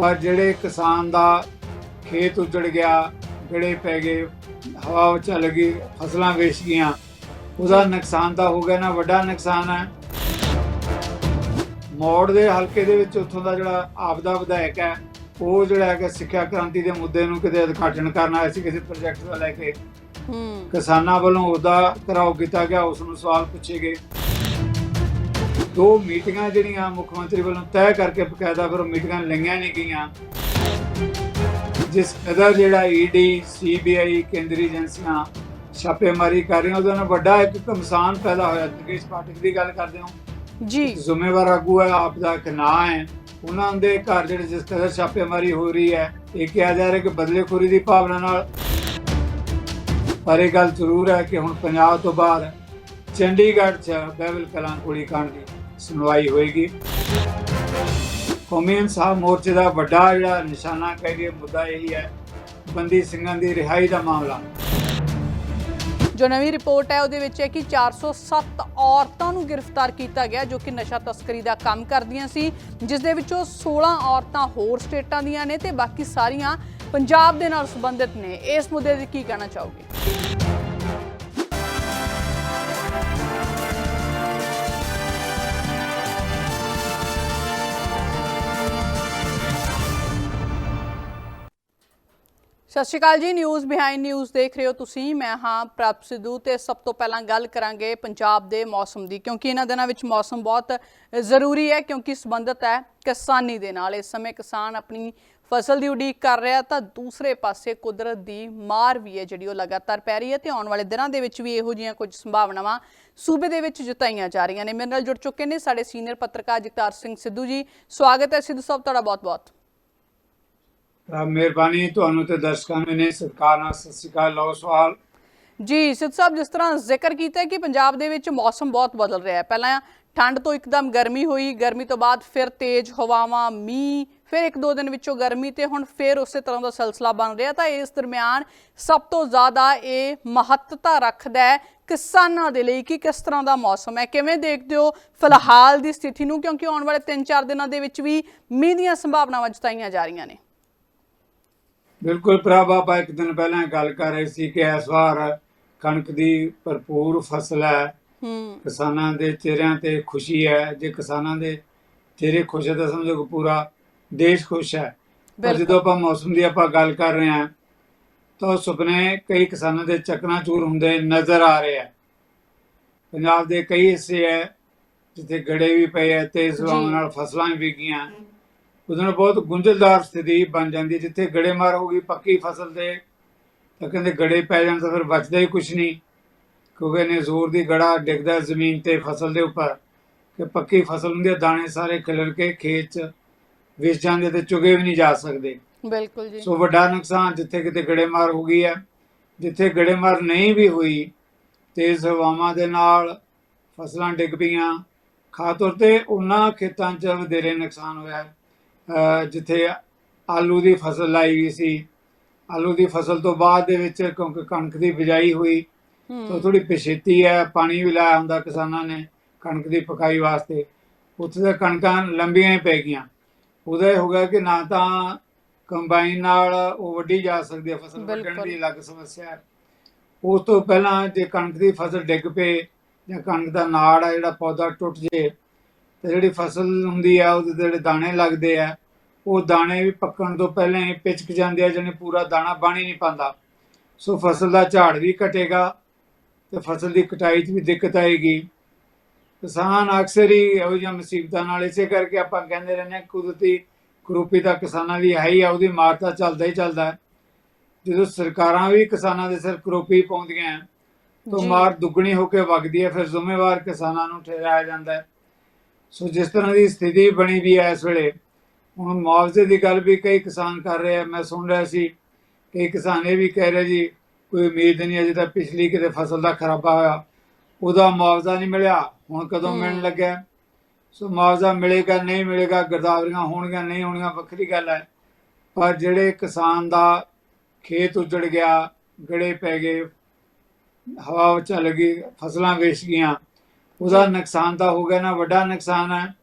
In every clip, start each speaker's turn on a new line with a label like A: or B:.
A: ਪਰ ਜਿਹੜੇ ਕਿਸਾਨ ਦਾ ਖੇਤ ਉਜੜ ਗਿਆ ਗੜੇ ਪੈ ਗਏ ਹਵਾ ਚੱਲ ਗਈ ਫਸਲਾਂ ਵੇਚ ਗਈਆਂ ਉਹਦਾ ਨੁਕਸਾਨ ਤਾਂ ਹੋ ਗਿਆ ਨਾ ਵੱਡਾ ਨੁਕਸਾਨ ਹੈ। ਮੋੜ ਦੇ ਹਲਕੇ ਦੇ ਵਿੱਚ ਉੱਥੋਂ ਦਾ ਜਿਹੜਾ ਆਪਦਾ ਵਿਧਾਇਕ ਹੈ ਉਹ ਜਿਹੜਾ ਹੈ ਕਿ ਸਿੱਖਿਆ ਕ੍ਰਾਂਤੀ ਦੇ ਮੁੱਦੇ ਨੂੰ ਕਿਤੇ ਉਦਘਾਟਨ ਕਰਨ ਆਇਆ ਸੀ ਕਿਸੇ ਪ੍ਰੋਜੈਕਟ ਦਾ ਲੈ ਕੇ।
B: ਹੂੰ।
A: ਕਿਸਾਨਾਂ ਵੱਲੋਂ ਉਹਦਾ ਘਰਾਓ ਕੀਤਾ ਗਿਆ ਉਸ ਨੂੰ ਸਵਾਲ ਪੁੱਛੇ ਗਏ। ਦੋ ਮੀਟਿੰਗਾਂ ਜਿਹੜੀਆਂ ਮੁੱਖ ਮੰਤਰੀ ਵੱਲੋਂ ਤੈਅ ਕਰਕੇ ਬਕਾਇਦਾ ਫਿਰ ਮੀਟਿੰਗਾਂ ਲਈਆਂ ਨਹੀਂ ਗਈਆਂ। ਜਿਸ ਕਦਰ ਜਿਹੜਾ ਈਡੀ ਸੀਬੀਆਈ ਕੇਂਦਰੀ ਏਜੰਸੀਆਂ ਛਾਪੇਮਾਰੀ ਕਰ ਰਹੀਆਂ ਉਹਦੇ ਨਾਲ ਵੱਡਾ ਇੱਕ ਕਮਸਾਨ ਪੈਦਾ ਹੋਇਆ। ਤਕੇਸ਼ ਪਾਠਕ ਦੀ ਗੱਲ ਕਰਦੇ ਹਾਂ?
B: ਜੀ।
A: ਜ਼ਿੰਮੇਵਾਰ ਆਗੂ ਹੈ ਆਪ ਦਾ ਇੱਕ ਨਾਂ ਹੈ। ਉਹਨਾਂ ਦੇ ਘਰ ਜਿਹੜੇ ਜਿਸ ਕਦਰ ਛਾਪੇਮਾਰੀ ਹੋ ਰਹੀ ਹੈ ਇਹ ਕਿਹਾ ਜਾ ਰਿਹਾ ਕਿ ਬਦਲੇਖੋਰੀ ਦੀ ਭਾਵਨਾ ਨਾਲ। ਪਰ ਇਹ ਗੱਲ ਜ਼ਰੂਰ ਹੈ ਕਿ ਹੁਣ ਪੰਜਾਬ ਤੋਂ ਬਾਹਰ ਚੰਡੀਗੜ੍ਹ 'ਚ ਬਹਿਬਲ ਕਲਾਂ ਕੁੜੀ ਕਾਂਡ ਦੀ ਸੁਣਵਾਈ ਹੋਏਗੀ। ਕੌਮੀ ਇਨਸਾਫ ਮੋਰਚੇ ਦਾ ਵੱਡਾ ਜਿਹੜਾ ਨਿਸ਼ਾਨਾ ਕਹਿ ਮੁੱਦਾ ਇਹੀ ਹੈ, ਬੰਦੀ ਸਿੰਘਾਂ ਦੀ ਰਿਹਾਈ ਦਾ ਮਾਮਲਾ।
B: ਜੋ ਨਵੀਂ ਰਿਪੋਰਟ ਹੈ, ਉਹਦੇ ਵਿੱਚ ਹੈ ਕਿ 407 ਔਰਤਾਂ ਨੂੰ ਗ੍ਰਿਫਤਾਰ ਕੀਤਾ ਗਿਆ, ਜੋ ਕਿ ਨਸ਼ਾ ਤਸਕਰੀ ਦਾ ਕੰਮ ਕਰਦੀਆਂ ਸੀ। ਜਿਸ ਦੇ ਵਿੱਚੋਂ 16 ਔਰਤਾਂ ਹੋਰ ਸਟੇਟਾਂ ਦੀਆਂ ਨੇ ਤੇ ਬਾਕੀ ਸਾਰੀਆਂ ਪੰਜਾਬ ਦੇ ਨਾਲ ਸੰਬੰਧਿਤ ਨੇ। ਇਸ ਮੁੱਦੇ ਤੇ ਕੀ ਕਹਿਣਾ ਚਾਹੋਗੇ? ਸਤਿ ਸ਼੍ਰੀ ਅਕਾਲ ਜੀ ਨਿਊਜ਼ ਬਿਹਾਈਂਡ ਨਿਊਜ਼ ਦੇਖ ਰਹੇ ਹੋ ਤੁਸੀਂ। ਮੈਂ ਹਾਂ ਪ੍ਰਭ ਸਿੱਧੂ ਤੇ ਸਭ ਤੋਂ ਪਹਿਲਾਂ ਗੱਲ ਕਰਾਂਗੇ ਪੰਜਾਬ ਦੇ ਮੌਸਮ ਦੀ, ਕਿਉਂਕਿ ਇਹਨਾਂ ਦਿਨਾਂ ਵਿੱਚ ਮੌਸਮ ਬਹੁਤ ਜ਼ਰੂਰੀ ਹੈ, ਕਿਉਂਕਿ ਸੰਬੰਧਿਤ ਹੈ ਕਿਸਾਨੀ ਦੇ ਨਾਲ। ਇਸ ਸਮੇਂ ਕਿਸਾਨ ਆਪਣੀ ਫਸਲ ਦੀ ਉਡੀਕ ਕਰ ਰਿਹਾ, ਤਾਂ ਦੂਸਰੇ ਪਾਸੇ ਕੁਦਰਤ ਦੀ ਮਾਰ ਵੀ ਹੈ, ਜਿਹੜੀ ਉਹ ਲਗਾਤਾਰ ਪੈ ਰਹੀ ਹੈ ਤੇ ਆਉਣ ਵਾਲੇ ਦਿਨਾਂ ਦੇ ਵਿੱਚ ਵੀ ਇਹੋ ਜਿਹੀਆਂ ਕੁਝ ਸੰਭਾਵਨਾਵਾਂ ਸੂਬੇ ਦੇ ਵਿੱਚ ਜਤਾਈਆਂ ਜਾ ਰਹੀਆਂ ਨੇ। ਮੇਰੇ ਨਾਲ ਜੁੜ ਚੁੱਕੇ ਨੇ ਸਾਡੇ ਸੀਨੀਅਰ ਪੱਤਰਕਾਰ ਜਗਤਾਰ ਸਿੰਘ ਸਿੱਧੂ ਜੀ। ਸਵਾਗਤ ਹੈ ਸਿੱਧੂ ਸਾਹਿਬ, ਤੁਹਾਡਾ ਬਹੁਤ-ਬਹੁਤ।
A: ਮਿਹਰਬਾਨੀ ਤੁਹਾਨੂੰ ਤੇ ਦਰਸ਼ਕਾਂ ਨੂੰ ਨੇ ਸਰਕਾਰ ਨਾਲ ਸਤਿ ਸ਼੍ਰੀ ਅਕਾਲ, ਲਓ ਸਵਾਲ।
B: ਜੀ, ਸਿੱਧ ਸਾਹਿਬ, ਜਿਸ ਤਰ੍ਹਾਂ ਜ਼ਿਕਰ ਕੀਤਾ ਕਿ ਪੰਜਾਬ ਦੇ ਵਿੱਚ ਮੌਸਮ ਬਹੁਤ ਬਦਲ ਰਿਹਾ ਹੈ। ਪਹਿਲਾਂ ਠੰਡ ਤੋਂ ਇੱਕਦਮ ਗਰਮੀ ਹੋਈ, ਗਰਮੀ ਤੋਂ ਬਾਅਦ ਫਿਰ ਤੇਜ਼ ਹਵਾਵਾਂ, ਮੀਂਹ, ਫਿਰ ਇੱਕ ਦੋ ਦਿਨ ਵਿੱਚੋਂ ਗਰਮੀ ਤੇ ਹੁਣ ਫਿਰ ਉਸੇ ਤਰ੍ਹਾਂ ਦਾ ਸਿਲਸਿਲਾ ਬਣ ਰਿਹਾ। ਤਾਂ ਇਸ ਦਰਮਿਆਨ ਸਭ ਤੋਂ ਜ਼ਿਆਦਾ ਇਹ ਮਹੱਤਤਾ ਰੱਖਦਾ ਹੈ ਕਿਸਾਨਾਂ ਦੇ ਲਈ ਕਿ ਕਿਸ ਤਰ੍ਹਾਂ ਦਾ ਮੌਸਮ ਹੈ। ਕਿਵੇਂ ਦੇਖਦੇ ਹੋ ਫਿਲਹਾਲ ਦੀ ਸਥਿਤੀ ਨੂੰ? ਕਿਉਂਕਿ ਆਉਣ ਵਾਲੇ 3-4 ਦਿਨਾਂ ਦੇ ਵਿੱਚ ਵੀ ਮੀਂਹ ਦੀਆਂ ਸੰਭਾਵਨਾਵਾਂ ਜਤਾਈਆਂ ਜਾ ਰਹੀਆਂ ਨੇ।
A: ਬਿਲਕੁਲ ਪ੍ਰਭ ਆਪਾਂ ਇੱਕ ਦਿਨ ਪਹਿਲਾਂ ਗੱਲ ਕਰ ਰਹੇ ਸੀ ਕਿ ਇਸ ਵਾਰ ਕਣਕ ਦੀ ਭਰਪੂਰ ਫਸਲ ਹੈ।
B: ਹੂੰ।
A: ਕਿਸਾਨਾਂ ਦੇ ਚਿਹਰਿਆਂ ਤੇ ਖੁਸ਼ੀ ਹੈ। ਜੇ ਕਿਸਾਨਾਂ ਦੇ ਚਿਹਰੇ ਖੁਸ਼ ਹੈ ਤਾਂ ਸਮਝੋ ਕਿ ਪੂਰਾ ਦੇਸ਼ ਖੁਸ਼ ਹੈ। ਪਰ
B: ਬਿਲਕੁਲ।
A: ਜਦੋਂ ਆਪਾਂ ਮੌਸਮ ਦੀ ਆਪਾਂ ਗੱਲ ਕਰ ਰਹੇ ਹਾਂ ਤਾਂ ਉਹ ਸੁਪਨੇ ਕਈ ਕਿਸਾਨਾਂ ਦੇ ਚਕਨਾਚੂਰ ਹੁੰਦੇ ਨਜ਼ਰ ਆ ਰਹੇ ਆ ਪੰਜਾਬ ਦੇ ਕਈ ਹਿੱਸੇ ਹੈ ਜਿੱਥੇ ਗੜੇ ਵੀ ਪਏ ਹੈ ਤੇ ਇਸ
B: ਜੀ।
A: ਨਾਲ ਫਸਲਾਂ ਵੀ ਵਿਕੀਆਂ ਨਾਲ ਬਹੁਤ ਗੁੰਝਲਦਾਰ ਸਥਿਤੀ ਬਣ ਜਾਂਦੀ ਹੈ ਜਿੱਥੇ ਗੜੇਮਾਰ ਹੋ ਗਈ ਪੱਕੀ ਫਸਲ ਤੇ ਤਾਂ ਕਹਿੰਦੇ ਗੜੇ ਪੈ ਜਾਣ ਤਾਂ ਫਿਰ ਬਚਦਾ ਹੀ ਕੁਝ ਨਹੀਂ। ਕਿਉਂਕਿ ਨੇ ਜ਼ੋਰ ਦੀ ਗੜਾ ਡਿੱਗਦਾ ਜ਼ਮੀਨ ਤੇ ਫਸਲ ਦੇ ਉੱਪਰ ਕਿ ਪੱਕੀ ਫਸਲ ਹੁੰਦੀ ਹੈ ਦਾਣੇ ਸਾਰੇ ਖਿਲਰ ਕੇ ਖੇਤ 'ਚ ਵਿਸ ਜਾਂਦੇ ਤੇ ਚੁਗੇ ਵੀ ਨਹੀਂ ਜਾ ਸਕਦੇ।
B: ਬਿਲਕੁਲ ਜੀ।
A: ਸੋ ਵੱਡਾ ਨੁਕਸਾਨ ਜਿੱਥੇ ਕਿਤੇ ਗੜੇਮਾਰ ਹੋ ਗਈ ਹੈ ਜਿੱਥੇ ਗੜੇਮਾਰ ਨਹੀਂ ਵੀ ਹੋਈ ਤੇਜ਼ ਹਵਾਵਾਂ ਦੇ ਨਾਲ ਫਸਲਾਂ ਡਿੱਗ ਪਈਆਂ। ਖਾਸ ਤੌਰ ਤੇ ਉਹਨਾਂ ਖੇਤਾਂ 'ਚ ਵਧੇਰੇ ਨੁਕਸਾਨ ਹੋਇਆ ਹੈ। ਜਿੱਥੇ ਆਲੂ ਦੀ ਫਸਲ ਲਾਈ ਗਈ ਸੀ। ਆਲੂ ਦੀ ਫਸਲ ਤੋਂ ਬਾਅਦ ਦੇ ਵਿੱਚ ਕਿਉਂਕਿ ਕਣਕ ਦੀ ਬਿਜਾਈ ਹੋਈ। ਤਾਂ ਥੋੜੀ ਪਛੇਤੀ ਹੈ ਪਾਣੀ ਵੀ ਲਾਇਆ ਹੁੰਦਾ ਕਿਸਾਨਾਂ ਨੇ ਕਣਕ ਦੀ ਪਕਾਈ ਵਾਸਤੇ। ਉੱਥੇ ਤਾਂ ਕਣਕਾਂ ਲੰਬੀਆਂ ਹੀ ਪੈ ਗਈਆਂ। ਉਹਦਾ ਇਹ ਹੋ ਗਿਆ ਕਿ ਨਾ ਤਾਂ ਕੰਬਾਈਨ ਨਾਲ ਉਹ ਵੱਢੀ ਜਾ ਸਕਦੀ ਹੈ ਫਸਲ ਵੱਢਣ। ਦੀ ਅਲੱਗ ਸਮੱਸਿਆ ਹੈ। ਉਸ ਤੋਂ ਪਹਿਲਾਂ ਜੇ ਕਣਕ ਦੀ ਫਸਲ ਡਿੱਗ ਪਏ ਜਾਂ ਕਣਕ ਦਾ ਨਾੜ ਆ ਜਿਹੜਾ ਪੌਦਾ ਟੁੱਟ ਜੇ ਤੇ ਜਿਹੜੀ ਫਸਲ ਹੁੰਦੀ ਆ ਉਹਦੇ ਜਿਹੜੇ ਦਾਣੇ ਲੱਗਦੇ ਆ ਉਹ ਦਾਣੇ ਵੀ ਪੱਕਣ ਤੋਂ ਪਹਿਲਾਂ ਹੀ ਪਿਚਕ ਜਾਂਦੇ ਆ ਜਿਹਨੇ ਪੂਰਾ ਦਾਣਾ ਬਣ ਹੀ ਨਹੀਂ ਪਾਉਂਦਾ। ਸੋ ਫਸਲ ਦਾ ਝਾੜ ਵੀ ਘਟੇਗਾ ਤੇ ਫਸਲ ਦੀ ਕਟਾਈ 'ਚ ਵੀ ਦਿੱਕਤ ਆਏਗੀ। ਕਿਸਾਨ ਅਕਸਰ ਹੀ ਇਹੋ ਜਿਹੀਆਂ ਮੁਸੀਬਤਾਂ ਨਾਲ ਇਸੇ ਕਰਕੇ ਆਪਾਂ ਕਹਿੰਦੇ ਰਹਿੰਦੇ ਕੁਦਰਤੀ ਕਰੋਪੀ ਤਾਂ ਕਿਸਾਨਾਂ ਦੀ ਹੈ ਹੀ ਆ ਉਹਦੀ ਮਾਰ ਤਾਂ ਚੱਲਦਾ ਹੀ ਚੱਲਦਾ ਜਦੋਂ ਸਰਕਾਰਾਂ ਵੀ ਕਿਸਾਨਾਂ ਦੇ ਸਿਰ ਕਰੋਪੀ ਪਾਉਂਦੀਆਂ ਤਾਂ। ਮਾਰ ਦੁੱਗਣੀ ਹੋ ਕੇ ਵਗਦੀ ਹੈ ਫਿਰ ਜ਼ਿੰਮੇਵਾਰ ਕਿਸਾਨਾਂ ਨੂੰ ਠਹਿਰਾਇਆ ਜਾਂਦਾ ਹੈ। ਸੋ ਜਿਸ ਤਰ੍ਹਾਂ ਦੀ ਸਥਿਤੀ ਬਣੀ ਵੀ ਹੈ ਇਸ ਵੇਲੇ ਹੁਣ ਮੁਆਵਜ਼ੇ ਦੀ ਗੱਲ ਵੀ ਕਈ ਕਿਸਾਨ ਕਰ ਰਹੇ ਆ। ਮੈਂ ਸੁਣ ਰਿਹਾ ਸੀ ਕਈ ਕਿਸਾਨ ਇਹ ਵੀ ਕਹਿ ਰਹੇ ਜੀ ਕੋਈ ਉਮੀਦ ਨਹੀਂ ਅਜੇ ਤਾਂ ਪਿਛਲੀ ਕਿਤੇ ਫਸਲ ਦਾ ਖਰਾਬਾ ਹੋਇਆ। ਉਹਦਾ ਮੁਆਵਜ਼ਾ ਨਹੀਂ ਮਿਲਿਆ ਹੁਣ ਕਦੋਂ। ਮਿਲਣ ਲੱਗਿਆ? ਸੋ ਮੁਆਵਜ਼ਾ ਮਿਲੇਗਾ ਨਹੀਂ ਮਿਲੇਗਾ ਗਰਦਾਵਰੀਆਂ ਹੋਣਗੀਆਂ ਨਹੀਂ ਹੋਣਗੀਆਂ ਵੱਖਰੀ ਗੱਲ ਹੈ। ਪਰ ਜਿਹੜੇ ਕਿਸਾਨ ਦਾ ਖੇਤ ਉਜੜ ਗਿਆ ਗੜੇ ਪੈ ਗਏ ਹਵਾ ਚੱਲ ਗਈ ਫਸਲਾਂ ਵੇਚ ਗਈਆਂ ਉਹਦਾ ਨੁਕਸਾਨ ਤਾਂ ਹੋ ਗਿਆ ਨਾ, ਵੱਡਾ ਨੁਕਸਾਨ ਹੈ।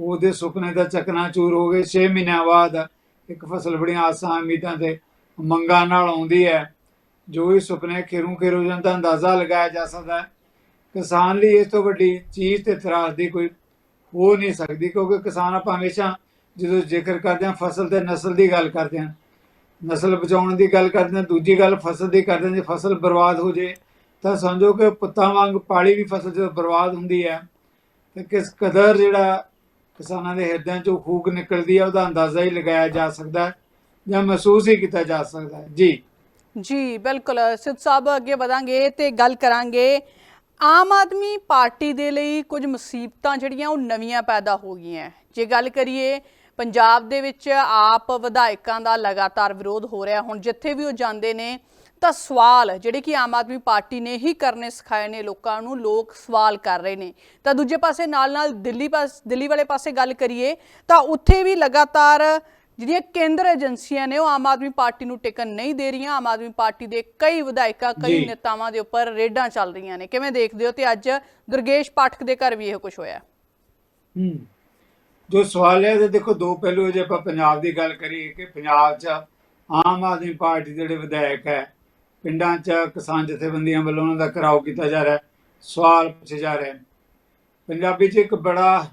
A: ਉਹਦੇ ਸੁਪਨੇ ਦਾ ਚਕਨਾਚੂਰ ਹੋ ਗਏ। 6 ਮਹੀਨਿਆਂ ਬਾਅਦ ਇੱਕ ਫਸਲ ਬੜੀਆਂ ਆਸਾਂ ਉਮੀਦਾਂ ਤੇ ਮੰਗਾਂ ਨਾਲ ਆਉਂਦੀ ਹੈ। ਜੋ ਇਹ ਸੁਪਨੇ ਖੇਰੂ ਖੇਰੂ ਜਾਂ ਦਾ ਅੰਦਾਜ਼ਾ ਲਗਾਇਆ ਜਾ ਸਕਦਾ ਹੈ। ਕਿਸਾਨ ਲਈ ਇਸ ਤੋਂ ਵੱਡੀ ਚੀਜ਼ ਤੇ ਤਰਾਸ ਦੀ ਕੋਈ ਹੋ ਨਹੀਂ ਸਕਦੀ, ਕਿਉਂਕਿ ਕਿਸਾਨ ਆਪਾਂ ਹਮੇਸ਼ਾ ਜਦੋਂ ਜ਼ਿਕਰ ਕਰਦੇ ਹਾਂ ਫਸਲ ਤੇ ਨਸਲ ਦੀ ਗੱਲ ਕਰਦੇ ਹਾਂ। ਨਸਲ ਬਚਾਉਣ ਦੀ ਗੱਲ ਕਰਦੇ ਹਾਂ, ਦੂਜੀ ਗੱਲ ਫਸਲ ਦੀ ਕਰਦੇ ਹਾਂ। ਜੇ ਫਸਲ ਬਰਬਾਦ ਹੋ ਜੇ ਤਾਂ ਸਮਝੋ ਕਿ ਪੁੱਤਾਂ ਵਾਂਗ ਪਾਲੀ ਵੀ ਫਸਲ ਜਦੋਂ ਬਰਬਾਦ ਹੁੰਦੀ ਹੈ, ਤੇ ਕਿਸ ਕਦਰ ਜਿਹੜਾ ਕਿਸਾਨਾਂ ਦੇ ਹਿਰਦਿਆਂ ਚੋਂ ਖੂਗ ਨਿਕਲਦੀ ਹੈ, ਉਹਦਾ ਅੰਦਾਜ਼ਾ ਹੀ ਲਗਾਇਆ ਜਾ ਸਕਦਾ ਹੈ ਜਾਂ ਮਹਿਸੂਸ ਹੀ ਕੀਤਾ ਜਾ ਸਕਦਾ ਹੈ। ਜੀ।
B: ਜੀ, ਬਿਲਕੁਲ। ਸਿੱਧ ਸਾਹਿਬ, ਅੱਗੇ ਵਧਾਂਗੇ ਤੇ ਗੱਲ ਕਰਾਂਗੇ। ਆਮ ਆਦਮੀ ਪਾਰਟੀ ਦੇ ਲਈ ਕੁਝ ਮੁਸੀਬਤਾਂ ਜਿਹੜੀਆਂ, ਉਹ ਨਵੀਆਂ ਪੈਦਾ ਹੋ ਗਈਆਂ ਜੇ ਗੱਲ ਕਰੀਏ, ਪੰਜਾਬ ਦੇ ਵਿੱਚ ਆਪ ਵਿਧਾਇਕਾਂ ਦਾ ਲਗਾਤਾਰ ਵਿਰੋਧ ਹੋ ਰਿਹਾ। ਹੁਣ ਜਿੱਥੇ ਵੀ ਉਹ ਜਾਂਦੇ ਨੇ ਤਾਂ ਸਵਾਲ ਜਿਹੜੇ ਕਿ ਆਮ ਆਦਮੀ ਪਾਰਟੀ ਨੇ ਹੀ ਕਰਨੇ ਸਿਖਾਏ ਨੇ ਲੋਕਾਂ ਨੂੰ ਲੋਕ ਸਵਾਲ ਕਰ ਰਹੇ ਨੇ। ਤਾਂ ਦੂਜੇ ਪਾਸੇ ਨਾਲ ਨਾਲ ਦਿੱਲੀ ਪਾਸ ਦਿੱਲੀ ਵਾਲੇ ਪਾਸੇ ਗੱਲ ਕਰੀਏ ਤਾਂ ਉੱਥੇ ਵੀ ਲਗਾਤਾਰ ਜਿਹੜੀਆਂ ਕੇਂਦਰ ਏਜੰਸੀਆਂ ਨੇ ਉਹ ਆਮ ਆਦਮੀ ਪਾਰਟੀ ਨੂੰ ਟਿਕਣ ਨਹੀਂ ਦੇ ਰਹੀਆਂ। ਆਮ ਆਦਮੀ ਪਾਰਟੀ ਦੇ ਕਈ ਵਿਧਾਇਕਾਂ ਕਈ। ਨੇਤਾਵਾਂ ਦੇ ਉੱਪਰ ਰੇਡਾਂ ਚੱਲ ਰਹੀਆਂ ਨੇ। ਕਿਵੇਂ ਦੇਖਦੇ ਹੋ? ਤੇ ਅੱਜ ਦੁਰਗੇਸ਼ ਪਾਠਕ ਦੇ ਘਰ ਵੀ ਇਹ ਕੁਝ ਹੋਇਆ।
A: ਹੂੰ। ਜੋ ਸਵਾਲ ਹੈ ਤੇ ਦੇਖੋ ਦੋ ਪਹਿਲੂ ਜੇ ਆਪਾਂ ਪੰਜਾਬ ਦੀ ਗੱਲ ਕਰੀਏ ਕਿ ਪੰਜਾਬ 'ਚ ਆਮ ਆਦਮੀ ਪਾਰਟੀ ਦੇ ਜਿਹੜੇ ਵਿਧਾਇਕ ਹੈ ਪਿੰਡਾਂ 'ਚ ਕਿਸਾਨ ਜਥੇਬੰਦੀਆਂ ਵੱਲੋਂ ਉਹਨਾਂ ਦਾ ਘਰਾਓ ਕੀਤਾ ਜਾ ਰਿਹਾ ਹੈ ਸਵਾਲ ਪੁੱਛੇ ਜਾ ਰਹੇ ਹਨ। ਪੰਜਾਬੀ 'ਚ ਇੱਕ ਬੜਾ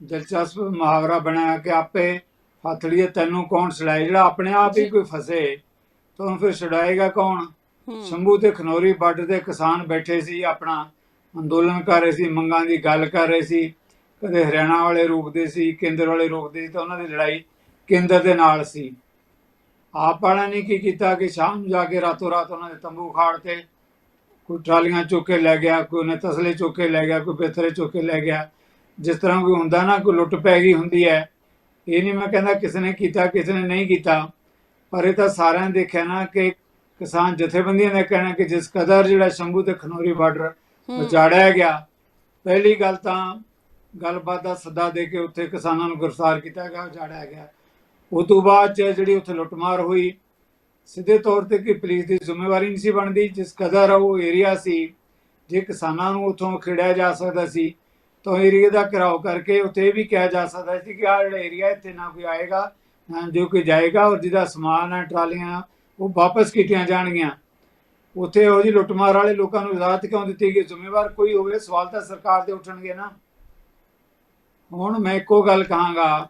A: ਦਿਲਚਸਪ ਮੁਹਾਵਰਾ ਬਣਾਇਆ ਕਿ ਆਪੇ ਹੱਥੜੀਏ ਤੈਨੂੰ ਕੌਣ ਛਡਾਏ ਜਿਹੜਾ ਆਪਣੇ ਆਪ ਹੀ। ਕੋਈ ਫਸੇ ਤਾਂ ਫਿਰ ਛਡਾਏਗਾ ਕੌਣ? ਸ਼ੰਭੂ ਤੇ ਖਨੌਰੀ ਬਾਰਡਰ ਤੇ ਕਿਸਾਨ ਬੈਠੇ ਸੀ ਆਪਣਾ ਅੰਦੋਲਨ ਕਰ ਰਹੇ ਸੀ ਮੰਗਾਂ ਦੀ ਗੱਲ ਕਰ ਰਹੇ ਸੀ। ਕਦੇ ਹਰਿਆਣਾ ਵਾਲੇ ਰੋਕਦੇ ਸੀ ਕੇਂਦਰ ਵਾਲੇ ਰੋਕਦੇ ਸੀ ਤਾਂ ਉਹਨਾਂ ਦੀ ਲੜਾਈ ਕੇਂਦਰ ਦੇ ਨਾਲ ਸੀ। ਆਪ ਵਾਲਿਆਂ ਨੇ ਕੀ ਕੀਤਾ ਕਿ ਸ਼ਾਮ ਜਾ ਕੇ ਰਾਤੋਂ ਰਾਤ ਉਹਨਾਂ ਦੇ ਤੰਬੂ ਖਾੜ ਤੇ ਕੋਈ ਟਰਾਲੀਆਂ ਚੁੱਕ ਕੇ ਲੈ ਗਿਆ ਕੋਈ ਨੇ ਤਸਲੇ ਚੁੱਕ ਕੇ ਲੈ ਗਿਆ ਕੋਈ ਪੇਥਰੇ ਚੁੱਕ ਕੇ ਲੈ ਗਿਆ। ਜਿਸ ਤਰ੍ਹਾਂ ਕੋਈ ਹੁੰਦਾ ਨਾ ਕੋਈ ਲੁੱਟ ਪੈ ਗਈ ਹੁੰਦੀ ਹੈ ਇਹ ਨਹੀਂ ਮੈਂ ਕਹਿੰਦਾ ਕਿਸੇ ਨੇ ਕੀਤਾ ਕਿਸੇ ਨੇ ਨਹੀਂ ਕੀਤਾ। ਪਰ ਇਹ ਤਾਂ ਸਾਰਿਆਂ ਨੇ ਦੇਖਿਆ ਨਾ ਕਿ ਕਿਸਾਨ ਜਥੇਬੰਦੀਆਂ ਦਾ ਕਹਿਣਾ ਕਿ ਜਿਸ ਕਦਰ ਜਿਹੜਾ ਸ਼ੰਭੂ ਤੇ ਖਨੌਰੀ ਬਾਰਡਰ। ਉਜਾੜਿਆ ਗਿਆ ਪਹਿਲੀ ਗੱਲ ਤਾਂ ਗੱਲਬਾਤ ਦਾ ਸੱਦਾ ਦੇ ਕੇ ਉੱਥੇ ਕਿਸਾਨਾਂ ਨੂੰ ਗ੍ਰਿਫਤਾਰ ਕੀਤਾ ਗਿਆ ਉਜਾੜਿਆ ਗਿਆ। ਉਸ ਤੋਂ ਬਾਅਦ 'ਚ ਜਿਹੜੀ ਉੱਥੇ ਲੁੱਟਮਾਰ ਹੋਈ, ਸਿੱਧੇ ਤੌਰ ਤੇ ਕਿ ਪੁਲਿਸ ਦੀ ਜ਼ਿੰਮੇਵਾਰੀ ਨਹੀਂ ਸੀ ਬਣਦੀ, ਜਿਸ ਕਦਰ ਉਹ ਏਰੀਆ ਸੀ, ਜੇ ਕਿਸਾਨਾਂ ਨੂੰ ਉੱਥੋਂ ਖੇੜਿਆ ਜਾ ਸਕਦਾ ਸੀ, ਤਾਂ ਏਰੀਆ ਦਾ ਘਿਰਾਓ ਕਰਕੇ ਉੱਥੇ ਇਹ ਵੀ ਕਿਹਾ ਜਾ ਸਕਦਾ ਸੀ ਕਿ ਆਹ ਜਿਹੜਾ ਏਰੀਆ ਇੱਥੇ ਨਾ ਕੋਈ ਆਏਗਾ ਜੋ ਕੋਈ ਜਾਏਗਾ ਔਰ ਜਿਹਦਾ ਸਮਾਨ ਹੈ, ਟਰਾਲੀਆਂ, ਉਹ ਵਾਪਸ ਕੀਤੀਆਂ ਜਾਣਗੀਆਂ। ਉੱਥੇ ਉਹ ਜੀ ਲੁੱਟਮਾਰ ਵਾਲੇ ਲੋਕਾਂ ਨੂੰ ਇਜਾਜ਼ਤ ਕਿਉਂ ਦਿੱਤੀ ਗਈ? ਜ਼ਿੰਮੇਵਾਰ ਕੋਈ ਹੋਵੇ, ਸਵਾਲ ਤਾਂ ਸਰਕਾਰ ਦੇ ਉੱਠਣਗੇ ਨਾ। ਹੁਣ ਮੈਂ ਇੱਕੋ ਗੱਲ ਕਹਾਂਗਾ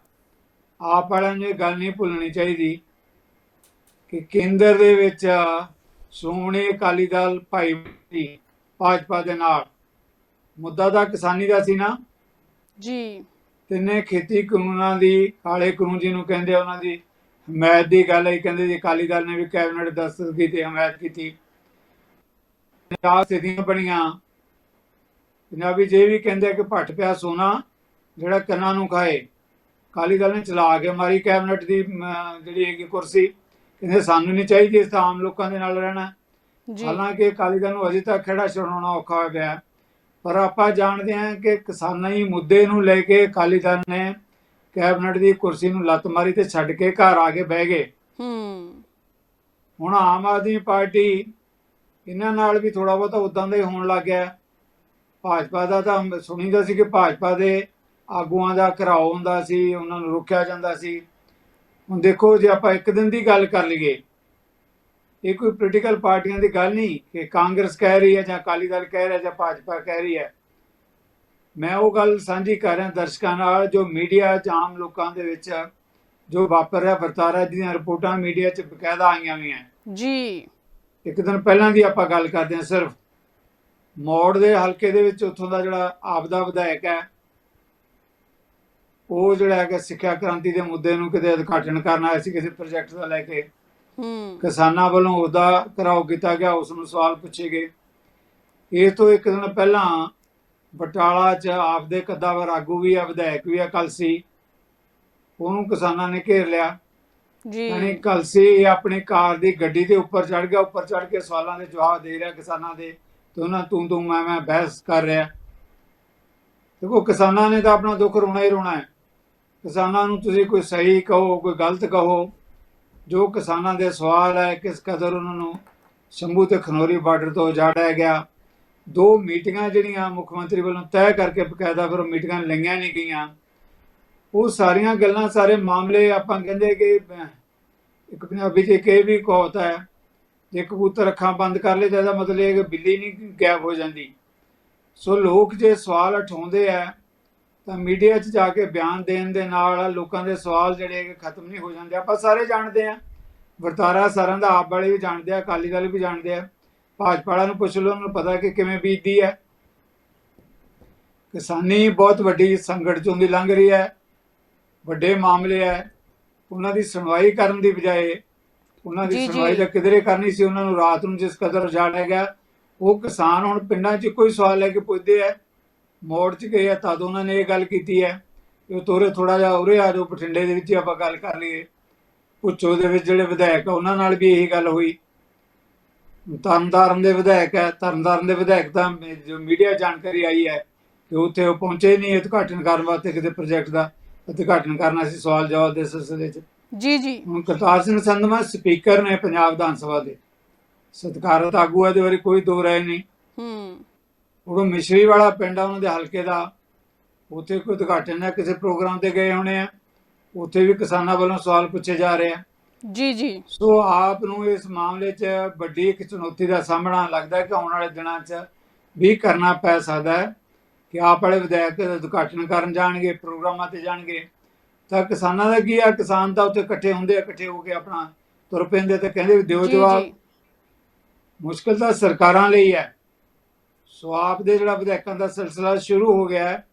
A: ਆਪ ਵਾਲਿਆਂ ਨੂੰ ਇਹ ਗੱਲ ਨਹੀਂ ਭੁੱਲਣੀ ਚਾਹੀਦੀ ਕਿ ਕੇਂਦਰ ਦੇ ਵਿੱਚ ਸ਼੍ਰੋਮਣੀ ਅਕਾਲੀ ਦਲ ਭਾਈ ਭਾਜਪਾ ਦੇ ਨਾਲ। ਮੁੱਦਾ ਤਾਂ ਕਿਸਾਨੀ ਦਾ ਸੀ ਨਾ।
B: ਜੀ।
A: ਤਿੰਨੇ ਖੇਤੀ ਕਾਨੂੰਨਾਂ ਦੀ ਕਾਲੇ ਕਾਨੂੰਨ ਜਿਹਨੂੰ ਕਹਿੰਦੇ ਉਹਨਾਂ ਦੀ ਹਮਾਇਤ ਦੀ ਗੱਲ ਹੈ ਕਹਿੰਦੇ ਜੀ ਅਕਾਲੀ ਦਲ ਨੇ ਵੀ ਕੈਬਨਿਟ ਦਸਤਖਤ ਕੀਤੀ ਹਮਾਇਤ ਕੀਤੀ। ਪੰਜਾਬ ਸਥਿਤੀਆਂ ਬਣੀਆਂ। ਪੰਜਾਬੀ ਜੇ ਵੀ ਕਹਿੰਦੇ ਕਿ ਭੱਟ ਪਿਆ ਸੋਨਾ ਜਿਹੜਾ ਕੰਨਾਂ ਨੂੰ ਖਾਏ। ਅਕਾਲੀ ਦਲ ਨੇ ਚਲਾ ਕੇ ਮਾਰੀ ਕੈਬਨਿਟ ਦੀ ਜਿਹੜੀ ਹੈਗੀ ਕੁਰਸੀ। ਕਹਿੰਦੇ ਸਾਨੂੰ ਨਹੀਂ ਚਾਹੀਦੀ ਇਸ ਤਾਂ ਆਮ ਲੋਕਾਂ ਦੇ ਨਾਲ ਰਹਿਣਾ।
B: ਜੀ।
A: ਹਾਲਾਂਕਿ ਅਕਾਲੀ ਦਲ ਨੂੰ ਅਜੇ ਤੱਕ ਖੜਾ ਛਡਾਉਣਾ ਔਖਾ ਹੋ ਗਿਆ। ਹੈ। ਪਰ ਆਪਾਂ ਜਾਣਦੇ ਹਾਂ ਕਿ ਕਿਸਾਨੀ ਮੁੱਦੇ ਨੂੰ ਲੈ ਕੇ ਅਕਾਲੀ ਦਲ ਨੇ ਕੈਬਨਿਟ ਦੀ ਕੁਰਸੀ ਨੂੰ ਲੱਤ ਮਾਰੀ ਤੇ ਛੱਡ ਕੇ ਘਰ ਆ ਕੇ ਬਹਿ ਗਏ।
B: ਹੂੰ।
A: ਹੁਣ ਆਮ ਆਦਮੀ ਪਾਰਟੀ ਇਹਨਾਂ ਨਾਲ ਵੀ ਥੋੜਾ ਬਹੁਤਾ ਉਦਾਂ ਦਾ ਹੀ ਹੋਣ ਲੱਗ ਗਿਆ। ਹੈ। ਭਾਜਪਾ ਦਾ ਤਾਂ ਸੁਣੀਦਾ ਸੀ ਕਿ ਭਾਜਪਾ ਦੇ ਆਗੂਆਂ ਦਾ ਘਰਾਓ ਹੁੰਦਾ ਸੀ ਉਹਨਾਂ ਨੂੰ ਰੋਕਿਆ ਜਾਂਦਾ ਸੀ। ਹੁਣ ਦੇਖੋ ਜੇ ਆਪਾਂ ਇੱਕ ਦਿਨ ਦੀ ਗੱਲ ਕਰ ਲਈਏ ਇਹ ਕੋਈ ਪੋਲੀਟੀਕਲ ਪਾਰਟੀਆਂ ਦੀ ਗੱਲ ਨਹੀਂ ਕਿ ਕਾਂਗਰਸ ਕਹਿ ਰਹੀ ਹੈ ਜਾਂ ਅਕਾਲੀ ਦਲ ਕਹਿ ਰਿਹਾ ਜਾਂ ਭਾਜਪਾ ਕਹਿ ਰਹੀ ਹੈ। ਮੈਂ ਉਹ ਗੱਲ ਸਾਂਝੀ ਕਰ ਰਿਹਾ ਦਰਸ਼ਕਾਂ ਨਾਲ ਜੋ ਮੀਡੀਆ 'ਚ ਆਮ ਲੋਕਾਂ ਦੇ ਵਿੱਚ ਜੋ ਵਾਪਰ ਰਿਹਾ ਵਰਤਾਰਾ ਜਿਹਦੀਆਂ ਰਿਪੋਰਟਾਂ ਮੀਡੀਆ 'ਚ ਬਕਾਇਦਾ ਆਈਆਂ ਹੋਈਆਂ।
B: ਜੀ।
A: ਇੱਕ ਦਿਨ ਪਹਿਲਾਂ ਦੀ ਆਪਾਂ ਗੱਲ ਕਰਦੇ ਹਾਂ ਸਿਰਫ ਮੋੜ ਦੇ ਹਲਕੇ ਦੇ ਵਿੱਚ ਉੱਥੋਂ ਦਾ ਜਿਹੜਾ ਆਪਦਾ ਵਿਧਾਇਕ ਹੈ ਉਹ ਜਿਹੜਾ ਹੈਗਾ ਸਿੱਖਿਆ ਕ੍ਰਾਂਤੀ ਦੇ ਮੁੱਦੇ ਨੂੰ ਕਿਤੇ ਉਦਘਾਟਨ ਕਰਨ ਆਇਆ ਸੀ ਕਿਸੇ ਪ੍ਰੋਜੈਕਟ ਦਾ ਲੈ ਕੇ।
B: ਹੂੰ।
A: ਕਿਸਾਨਾਂ ਵੱਲੋਂ ਉਹਦਾ ਘਰਾਓ ਕੀਤਾ ਗਿਆ ਉਸ ਨੂੰ ਸਵਾਲ ਪੁੱਛੇ ਗਏ। ਇਸ ਤੋਂ ਇੱਕ ਦਿਨ ਪਹਿਲਾਂ ਬਟਾਲਾ 'ਚ ਆਪਦੇ ਕੱਦਾਵਰ ਆਗੂ ਵੀ ਆ ਵਿਧਾਇਕ ਵੀ ਆ ਕਲਸੀ। ਉਹਨੂੰ ਕਿਸਾਨਾਂ ਨੇ ਘੇਰ ਲਿਆ।
B: ਜੀ।
A: ਯਾਨੀ ਕਲਸੀ ਇਹ ਆਪਣੀ ਕਾਰ ਦੀ ਗੱਡੀ ਦੇ ਉੱਪਰ ਚੜ ਗਿਆ ਉੱਪਰ ਚੜ ਕੇ ਸਵਾਲਾਂ ਦੇ ਜਵਾਬ ਦੇ ਰਿਹਾ ਕਿਸਾਨਾਂ ਦੇ। ਤੇ ਉਹਨਾਂ ਤੂੰ ਤੂੰ ਮੈਂ ਮੈਂ ਬਹਿਸ ਕਰ ਰਿਹਾ। ਦੇਖੋ ਕਿਸਾਨਾਂ ਨੇ ਤਾਂ ਆਪਣਾ ਦੁੱਖ ਰੋਣਾ ਹੀ ਰੋਣਾ ਹੈ। ਕਿਸਾਨਾਂ ਨੂੰ ਤੁਸੀਂ ਕੋਈ ਸਹੀ ਕਹੋ, ਕੋਈ ਗਲਤ ਕਹੋ, ਜੋ ਕਿਸਾਨਾਂ ਦੇ ਸਵਾਲ ਹੈ, ਕਿਸ ਕਦਰ ਉਹਨਾਂ ਨੂੰ ਸ਼ੰਭੂ ਤੇ ਖਨੌਰੀ ਬਾਰਡਰ ਤੋਂ ਉਜਾੜਿਆ ਗਿਆ। ਦੋ ਮੀਟਿੰਗਾਂ ਜਿਹੜੀਆਂ ਮੁੱਖ ਮੰਤਰੀ ਵੱਲੋਂ ਤੈਅ ਕਰਕੇ ਬਕਾਇਦਾ ਫਿਰ ਉਹ ਮੀਟਿੰਗਾਂ ਲਈਆਂ ਨਹੀਂ ਗਈਆਂ। ਉਹ ਸਾਰੀਆਂ ਗੱਲਾਂ, ਸਾਰੇ ਮਾਮਲੇ ਆਪਾਂ ਕਹਿੰਦੇ ਕਿ ਇੱਕ ਪੰਜਾਬੀ 'ਚ ਇੱਕ ਇਹ ਵੀ ਕਹਾਵਤ ਹੈ, ਜੇ ਕਬੂਤਰ ਅੱਖਾਂ ਬੰਦ ਕਰ ਲੇ ਤਾਂ ਇਹਦਾ ਮਤਲਬ ਇਹ ਕਿ ਬਿੱਲੀ ਨਹੀਂ ਗਾਇਬ ਹੋ ਜਾਂਦੀ। ਸੋ ਲੋਕ ਜੇ ਸਵਾਲ ਉਠਾਉਂਦੇ ਆ ਤਾਂ ਮੀਡੀਆ 'ਚ ਜਾ ਕੇ ਬਿਆਨ ਦੇਣ ਦੇ ਨਾਲ ਲੋਕਾਂ ਦੇ ਸਵਾਲ ਜਿਹੜੇ ਖਤਮ ਨਹੀਂ ਹੋ ਜਾਂਦੇ। ਆਪਾਂ ਸਾਰੇ ਜਾਣਦੇ ਆ ਵਰਤਾਰਾ ਸਾਰਿਆਂ ਦਾ ਆਪ ਵਾਲੇ ਵੀ ਜਾਣਦੇ ਆ ਅਕਾਲੀ ਦਲ ਵੀ ਜਾਣਦੇ ਆ। ਭਾਜਪਾ ਵਾਲਿਆਂ ਨੂੰ ਪੁੱਛ ਲਓ ਉਹਨਾਂ ਨੂੰ ਪਤਾ ਕਿ ਕਿਵੇਂ ਬੀਤਦੀ ਹੈ। ਕਿਸਾਨੀ ਬਹੁਤ ਵੱਡੀ ਸੰਕਟ ਚੋਂ ਦੀ ਲੰਘ ਰਹੀ ਹੈ। ਵੱਡੇ ਮਾਮਲੇ ਹੈ। ਉਹਨਾਂ ਦੀ ਸੁਣਵਾਈ ਕਰਨ ਦੀ ਬਜਾਏ ਉਹਨਾਂ ਦੀ। ਸੁਣਵਾਈ ਤਾਂ ਕਿਧਰੇ ਕਰਨੀ ਸੀ। ਉਹਨਾਂ ਨੂੰ ਰਾਤ ਨੂੰ ਜਿਸ ਕਦਰ ਉਜਾੜਿਆ ਗਿਆ ਉਹ ਕਿਸਾਨ ਹੁਣ ਪਿੰਡਾਂ 'ਚ ਕੋਈ ਸਵਾਲ ਲੈ ਕੇ ਪੁੱਛਦੇ ਆ। ਮੋੜ 'ਚ ਗਏ ਆ ਤਦ ਉਹਨਾਂ ਨੇ ਇਹ ਗੱਲ ਕੀਤੀ ਹੈ ਕਿ ਤੋਰੇ ਥੋੜਾ ਜਿਹਾ ਉਰੇ ਆ ਜਾਓ ਬਠਿੰਡੇ ਦੇ ਵਿੱਚ ਆਪਾਂ ਗੱਲ ਕਰ ਲਈਏ। ਪੁੱਛੋ ਦੇ ਵਿੱਚ ਜਿਹੜੇ ਵਿਧਾਇਕ ਆ ਉਹਨਾਂ ਨਾਲ ਵੀ ਇਹੀ ਗੱਲ ਹੋਈ। ਤਰਨਤਾਰਨ ਦੇ ਵਿਧਾਇਕ ਹੈ ਤਰਨਤਾਰਨ ਦੇ ਵਿਧਾਇਕ ਤਾਂ ਮੇ- ਜੋ ਮੀਡੀਆ ਜਾਣਕਾਰੀ ਆਈ ਹੈ ਕਿ ਉੱਥੇ ਉਹ ਪਹੁੰਚੇ ਨਹੀਂ ਉਦਘਾਟਨ ਕਰਨ ਵਾਸਤੇ ਕਿਤੇ ਪ੍ਰੋਜੈਕਟ ਦਾ। ਉਦਘਾਟਨ ਕਰਨਾ ਸੀ ਸਵਾਲ ਜਵਾਬ ਦੇ ਸਿਲਸਿਲੇ 'ਚ।
B: ਜੀ ਜੀ।
A: ਹੁਣ ਕਰਤਾਰ ਸਿੰਘ ਸੰਧਮਾ ਸਪੀਕਰ ਨੇ ਪੰਜਾਬ ਵਿਧਾਨ ਸਭਾ ਦੇ। ਸਤਿਕਾਰਤ ਆਗੂ ਹੈ ਦੇ ਬਾਰੇ ਕੋਈ ਦੋ ਰਾਏ ਨਹੀਂ।
B: ਹੂੰ।
A: ਉਹ ਮਿਸ਼ਰੀ ਵਾਲਾ ਪਿੰਡ ਆ ਉਹਨਾਂ ਦੇ ਹਲਕੇ ਦਾ। ਉੱਥੇ ਕੋਈ ਉਦਘਾਟਨ ਹੈ ਕਿਸੇ ਪ੍ਰੋਗਰਾਮ ਤੇ ਗਏ ਹੋਣੇ ਆ। ਉੱਥੇ ਵੀ ਕਿਸਾਨਾਂ ਵੱਲੋਂ ਸਵਾਲ ਪੁੱਛੇ ਜਾ ਰਹੇ ਆ।
B: ਜੀ ਜੀ।
A: ਸੋ ਆਪ ਨੂੰ ਇਸ ਮਾਮਲੇ 'ਚ ਵੱਡੀ ਇੱਕ ਚੁਣੌਤੀ ਦਾ ਸਾਹਮਣਾ ਲੱਗਦਾ ਕਿ ਆਉਣ ਵਾਲੇ ਦਿਨਾਂ 'ਚ ਵੀ ਕਰਨਾ ਪੈ ਸਕਦਾ ਹੈ ਕਿ ਆਪ ਵਾਲੇ ਵਿਧਾਇਕ ਉਦਘਾਟਨ ਕਰਨ ਜਾਣਗੇ ਪ੍ਰੋਗਰਾਮਾਂ ਤੇ ਜਾਣਗੇ। ਤਾਂ ਕਿਸਾਨਾਂ ਦਾ ਕੀ ਆ? ਕਿਸਾਨ ਤਾਂ ਉੱਥੇ ਇਕੱਠੇ ਹੁੰਦੇ ਆ ਇਕੱਠੇ ਹੋ ਕੇ ਆਪਣਾ ਤੁਰ ਪੈਂਦੇ ਤੇ ਕਹਿੰਦੇ ਦਿਓ ਜਵਾਬ। ਮੁਸ਼ਕਲ ਤਾਂ ਸਰਕਾਰਾਂ ਲਈ ਹੈ। ਸੋ ਆਪ ਦੇ ਜਿਹੜਾ ਵਿਧਾਇਕਾਂ ਦਾ ਸਿਲਸਿਲਾ ਸ਼ੁਰੂ ਹੋ ਗਿਆ ਹੈ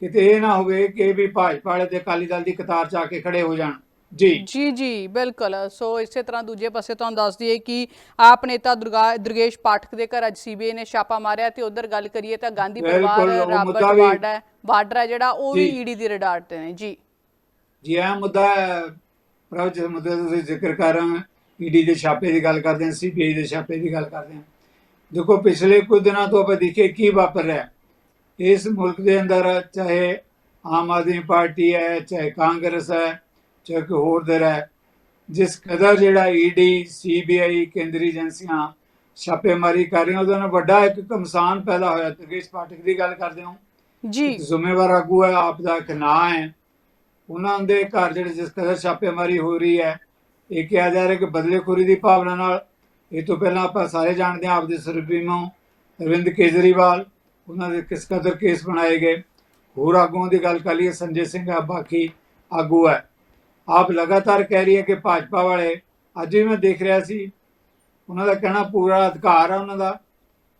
A: ਕਿਤੇ ਇਹ ਨਾ ਹੋਵੇ ਕਿ ਵੀ ਭਾਜਪਾ ਵਾਲੇ ਤੇ ਅਕਾਲੀ ਦਲ ਦੀ ਕਤਾਰ 'ਚ ਆ ਕੇ ਖੜੇ ਹੋ ਜਾਣ। ਜੀ।
B: ਜੀ ਜੀ ਬਿਲਕੁਲ। ਸੋ ਇਸੇ ਤਰ੍ਹਾਂ ਦੂਜੇ ਪਾਸੇ ਤੁਹਾਨੂੰ ਦੱਸ ਦਈਏ ਕਿ ਆਪ ਨੇਤਾ ਦੁਰਗਾ ਦੁਰਗੇਸ਼ ਪਾਠਕ ਦੇ ਘਰ ਅੱਜ ਸੀਬੀਆਈ ਨੇ ਛਾਪਾ ਮਾਰਿਆ ਤੇ ਉਧਰ ਗੱਲ ਕਰੀਏ ਤਾਂ ਗਾਂਧੀ ਪਰਿਵਾਰ
A: ਬਿਲਕੁਲ, ਉਹ
B: ਰਾਬਰਟ
A: ਮੁੱਦਾ ਵੀ-
B: ਜਿਹੜਾ ਉਹ ਵੀ
A: ਜੀ।
B: ਈਡੀ ਦੀ ਰਡਾਰ ਤੇ ਨੇ। ਜੀ।
A: ਜੀ ਇਹ ਮੁੱਦਾ ਪ੍ਰਭ ਜਿਸ ਮੁੱਦੇ ਦਾ ਤੁਸੀਂ ਜ਼ਿਕਰ ਕਰ ਰਹੇ ਹੋ। ਈਡੀ ਦੇ ਛਾਪੇ ਦੀ ਗੱਲ ਕਰਦੇ ਹਾਂ ਸੀਬੀਆਈ ਦੇ ਛਾਪੇ ਦੀ ਗੱਲ ਕਰਦੇ ਹਾਂ। ਦੇਖੋ ਪਿਛਲੇ ਕੁਝ ਦਿਨਾਂ ਤੋਂ ਆਪਾਂ ਦੇਖੀਏ ਕੀ ਵਾਪਰ ਰਿਹਾ। ਇਸ ਮੁਲਕ ਦੇ ਅੰਦਰ ਚਾਹੇ ਆਮ ਆਦਮੀ ਪਾਰਟੀ ਹੈ ਚਾਹੇ ਕਾਂਗਰਸ ਹੈ ਚਾਹੇ ਕੋਈ ਹੋਰ ਧਿਰ ਹੈ ਜਿਸ ਕਦਰ ਜਿਹੜਾ ਈਡੀ ਸੀਬੀਆਈ ਕੇਂਦਰੀ ਏਜੰਸੀਆਂ ਛਾਪੇਮਾਰੀ ਕਰ ਰਹੀਆਂ ਉਹਦੇ ਨਾਲ ਵੱਡਾ ਇੱਕ ਕਮਸਾਨ ਪੈਦਾ ਹੋਇਆ। ਤੇਗੇਸ਼ ਪਾਠਕ ਦੀ ਗੱਲ ਕਰਦੇ ਹਾਂ।
B: ਜੀ।
A: ਜ਼ਿੰਮੇਵਾਰ ਆਗੂ ਹੈ ਆਪ ਦਾ ਇੱਕ ਨਾਂ ਹੈ। ਉਹਨਾਂ ਦੇ ਘਰ ਜਿਹੜੇ ਜਿਸ ਕਦਰ ਛਾਪੇਮਾਰੀ ਹੋ ਰਹੀ ਹੈ ਇਹ ਕਿਹਾ ਜਾ ਰਿਹਾ ਕਿ ਬਦਲੇਖੋਰੀ ਦੀ ਭਾਵਨਾ ਨਾਲ ਇਹ ਤੋਂ ਪਹਿਲਾਂ ਆਪਾਂ ਸਾਰੇ ਜਾਣਦੇ ਹਾਂ ਆਪਦੇ ਸੁਪਰੀਮੋ ਅਰਵਿੰਦ ਕੇਜਰੀਵਾਲ, ਉਹਨਾਂ ਦੇ ਕਿਸ ਕਦਰ ਕੇਸ ਬਣਾਏ ਗਏ। ਹੋਰ ਆਗੂਆਂ ਦੀ ਗੱਲ ਕਰ ਲਈਏ, ਸੰਜੇ ਸਿੰਘ ਆ, ਬਾਕੀ ਆਗੂ ਹੈ। ਆਪ ਲਗਾਤਾਰ ਕਹਿ ਰਹੀ ਹੈ ਕਿ ਭਾਜਪਾ ਵਾਲੇ, ਅੱਜ ਵੀ ਮੈਂ ਦੇਖ ਰਿਹਾ ਸੀ, ਉਹਨਾਂ ਦਾ ਕਹਿਣਾ ਪੂਰਾ ਅਧਿਕਾਰ ਹੈ ਉਹਨਾਂ ਦਾ,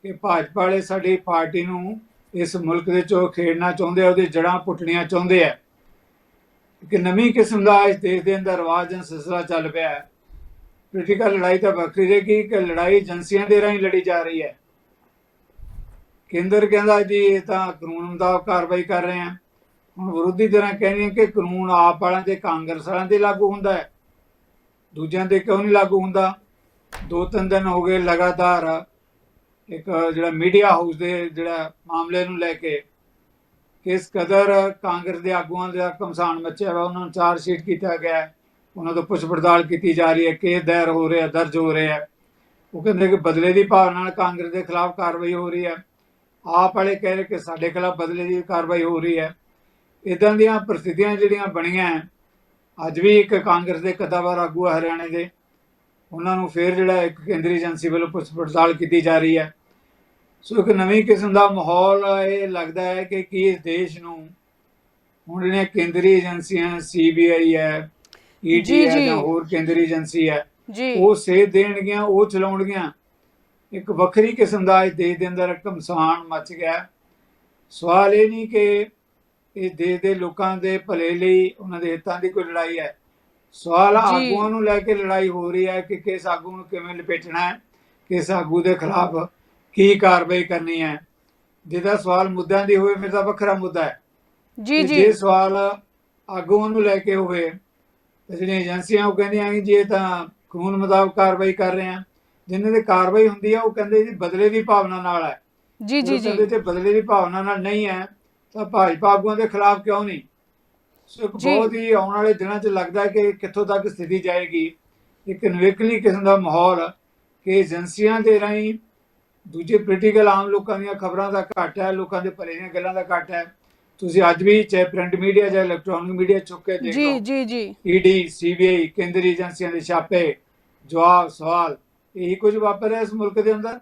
A: ਕਿ ਭਾਜਪਾ ਵਾਲੇ ਸਾਡੀ ਪਾਰਟੀ ਨੂੰ ਇਸ ਮੁਲਕ ਦੇ ਚੋਂ ਖੇਡਣਾ ਚਾਹੁੰਦੇ ਆ, ਉਹਦੀ ਜੜ੍ਹਾਂ ਪੁੱਟਣੀਆਂ ਚਾਹੁੰਦੇ ਆ। ਇੱਕ ਨਵੀਂ ਕਿਸਮ ਦਾ ਇਸ ਦੇਸ਼ ਦੇ ਅੰਦਰ ਰਿਵਾਜ ਜਾਂ ਸਿਲਸਿਲਾ ਚੱਲ ਪਿਆ ਹੈ। ਪੋਲੀਟੀਕਲ ਲੜਾਈ ਤਾਂ ਵੱਖਰੀ ਰਹੇਗੀ ਕਿ ਲੜਾਈ ਏਜੰਸੀਆਂ ਦੇ ਰਾਹੀਂ ਲੜੀ ਜਾ ਰਹੀ ਹੈ। ਕੇਂਦਰ ਕਹਿੰਦਾ ਜੀ ਇਹ ਤਾਂ ਕਾਨੂੰਨ ਮੁਤਾਬਕ ਕਾਰਵਾਈ ਕਰ ਰਹੇ ਆ। ਹੁਣ ਵਿਰੋਧੀ ਧਿਰਾਂ ਕਹਿੰਦੀਆਂ ਕਿ ਕਾਨੂੰਨ ਆਪ ਵਾਲਿਆਂ ਤੇ, ਕਾਂਗਰਸ ਵਾਲਿਆਂ ਤੇ ਲਾਗੂ ਹੁੰਦਾ ਹੈ। ਦੂਜਿਆਂ ਤੇ ਕਿਉਂ ਨਹੀਂ ਲਾਗੂ ਹੁੰਦਾ? ਦੋ ਤਿੰਨ ਦਿਨ ਹੋ ਗਏ ਲਗਾਤਾਰ ਇੱਕ ਜਿਹੜਾ ਮੀਡੀਆ ਹਾਊਸ ਦੇ ਜਿਹੜਾ ਮਾਮਲੇ ਨੂੰ ਲੈ ਕੇ ਕਿਸ ਕਦਰ ਕਾਂਗਰਸ ਦੇ ਆਗੂਆਂ ਦਾ ਕਮਸਾਨ ਮੱਚਿਆ ਵਾ ਉਹਨਾਂ ਨੂੰ ਚਾਰ ਸ਼ੀਟ ਕੀਤਾ ਗਿਆ। ਉਹਨਾਂ ਤੋਂ ਪੁੱਛ ਪੜਤਾਲ ਕੀਤੀ ਜਾ ਰਹੀ ਹੈ, ਕੇਸ ਦਾਇਰ ਹੋ ਰਿਹਾ, ਦਰਜ ਹੋ ਰਿਹਾ ਉਹ ਕਹਿੰਦੇ ਕਿ ਬਦਲੇ ਦੀ ਭਾਵਨਾ ਨਾਲ ਕਾਂਗਰਸ ਦੇ ਖਿਲਾਫ ਕਾਰਵਾਈ ਹੋ ਰਹੀ ਹੈ। ਆਪ ਵਾਲੇ ਕਹਿ ਰਹੇ ਕਿ ਸਾਡੇ ਖਿਲਾਫ ਬਦਲੇ ਦੀ ਕਾਰਵਾਈ ਹੋ ਰਹੀ ਹੈ। ਇਦਾਂ ਦੀਆਂ ਪ੍ਰਸਥਿਤੀਆਂ ਜਿਹੜੀਆਂ ਬਣੀਆਂ ਅੱਜ ਵੀ ਇੱਕ ਕਾਂਗਰਸ ਦੇ ਕਦਾਵਰ ਆਗੂ ਹੈ ਹਰਿਆਣੇ ਦੇ। ਉਹਨਾਂ ਨੂੰ ਫੇਰ ਜਿਹੜਾ ਇੱਕ ਕੇਂਦਰੀ ਏਜੰਸੀ ਵੱਲੋਂ ਪੁੱਛ ਪੜਤਾਲ ਕੀਤੀ ਜਾ ਰਹੀ ਹੈ। ਸੋ ਇੱਕ ਨਵੀਂ ਕਿਸਮ ਦਾ ਮਾਹੌਲ ਇਹ ਲੱਗਦਾ ਹੈ ਕਿ ਕੀ ਇਸ ਦੇਸ਼ ਨੂੰ ਹੁਣ ਜਿਹੜੀਆਂ ਕੇਂਦਰੀ ਏਜੰਸੀਆਂ, ਸੀਬੀਆਈ ਹੈ
B: ਜੀ,
A: ਈਡੀ ਹੈ
B: ਜੀ।
A: ਹੋਰ ਕੇਂਦਰੀ ਏਜੰਸੀ ਹੈ
B: ਜੀ।
A: ਉਹ ਸੇਧ ਦੇਣਗੀਆਂ ਉਹ ਚਲਾਉਣਗੀਆਂ। ਇੱਕ ਵੱਖਰੀ ਕਿਸਮ ਦਾ ਇਸ ਦੇਸ਼ ਦੇ ਅੰਦਰ ਕਮਸਾਨ ਮਚ ਗਿਆ। ਸਵਾਲ ਇਹ ਨਹੀਂ ਕਿ ਇਹ ਦੇਸ਼ ਦੇ ਲੋਕਾਂ ਦੇ ਭਲੇ ਲਈ ਉਹਨਾਂ ਦੇ ਹਿੱਤਾਂ ਦੀ ਕੋਈ ਲੜਾਈ ਹੈ। ਸਵਾਲ। ਆਗੂਆਂ ਨੂੰ ਲੈ ਕੇ ਲੜਾਈ ਹੋ ਰਹੀ ਹੈ ਕਿ ਕਿਸ ਆਗੂ ਨੂੰ ਕਿਵੇਂ ਲਪੇਟਣਾ ਹੈ ਕਿਸ ਆਗੂ ਦੇ ਖਿਲਾਫ ਕੀ ਕਾਰਵਾਈ ਕਰਨੀ ਹੈ। ਜਿਹਦਾ ਸਵਾਲ ਮੁੱਦਿਆਂ ਦੀ ਹੋਵੇ ਫਿਰ ਤਾਂ ਵੱਖਰਾ ਮੁੱਦਾ ਹੈ।
B: ਜੀ ਜੀ।
A: ਜੇ ਸਵਾਲ ਆਗੂਆਂ ਨੂੰ ਲੈ ਕੇ ਹੋਵੇ ਤੇ ਜਿਹੜੀਆਂ ਏਜੰਸੀਆਂ ਉਹ ਕਹਿੰਦੀਆਂ ਕਿ ਜੀ ਇਹ ਤਾਂ ਕਾਨੂੰਨ ਮੁਤਾਬਕ ਕਾਰਵਾਈ ਕਰ ਰਹੇ ਆ ਜਿਨ੍ਹਾਂ ਦੀ ਕਾਰਵਾਈ ਹੁੰਦੀ ਆ ਉਹ ਕਹਿੰਦੇ ਜੀ ਬਦਲੇ ਦੀ ਭਾਵਨਾ ਨਾਲ ਹੈ।
B: ਜੀ ਜੀ ਜੀ।
A: ਤੇ ਬਦਲੇ ਦੀ ਭਾਵਨਾ ਨਾਲ ਨਹੀਂ ਹੈ ਤਾਂ ਭਾਜਪਾ ਆਗੂਆਂ ਦੇ ਖਿਲਾਫ ਕਿਉਂ ਨਹੀਂ? ਸੋ ਇੱਕ। ਬਹੁਤ ਹੀ ਆਉਣ ਵਾਲੇ ਦਿਨਾਂ 'ਚ ਲੱਗਦਾ ਹੈ ਕਿ ਕਿੱਥੋਂ ਤੱਕ ਸਥਿਤੀ ਜਾਏਗੀ। ਇੱਕ ਨਵੇਕਲੀ ਕਿਸਮ ਦਾ ਮਾਹੌਲ ਕਿ ਏਜੰਸੀਆਂ ਦੇ ਰਾਹੀਂ ਦੂਜੇ ਪੋਲੀਟੀਕਲ ਆਮ ਲੋਕਾਂ ਦੀਆਂ ਖਬਰਾਂ ਦਾ ਘੱਟ ਹੈ ਲੋਕਾਂ ਦੇ ਭਲੇ ਦੀਆਂ ਗੱਲਾਂ ਦਾ ਘੱਟ ਹੈ। ਤੁਸੀਂ ਅੱਜ ਵੀ ਚਾਹੇ ਪ੍ਰਿੰਟ ਮੀਡੀਆ ਜਾਂ ਇਲੈਕਟ੍ਰੋਨਿਕ ਮੀਡੀਆ ਚੁੱਕ ਕੇ ਦੇਖ
B: ਜੀ ਜੀ ਜੀ।
A: ਈਡੀ ਸੀਬੀਆਈ ਕੇਂਦਰੀ ਏਜੰਸੀਆਂ ਦੇ ਛਾਪੇ ਜਵਾਬ ਸਵਾਲ ਇਹੀ ਕੁਝ ਵਾਪਰ ਰਿਹਾ ਇਸ ਮੁਲਕ ਦੇ ਅੰਦਰ?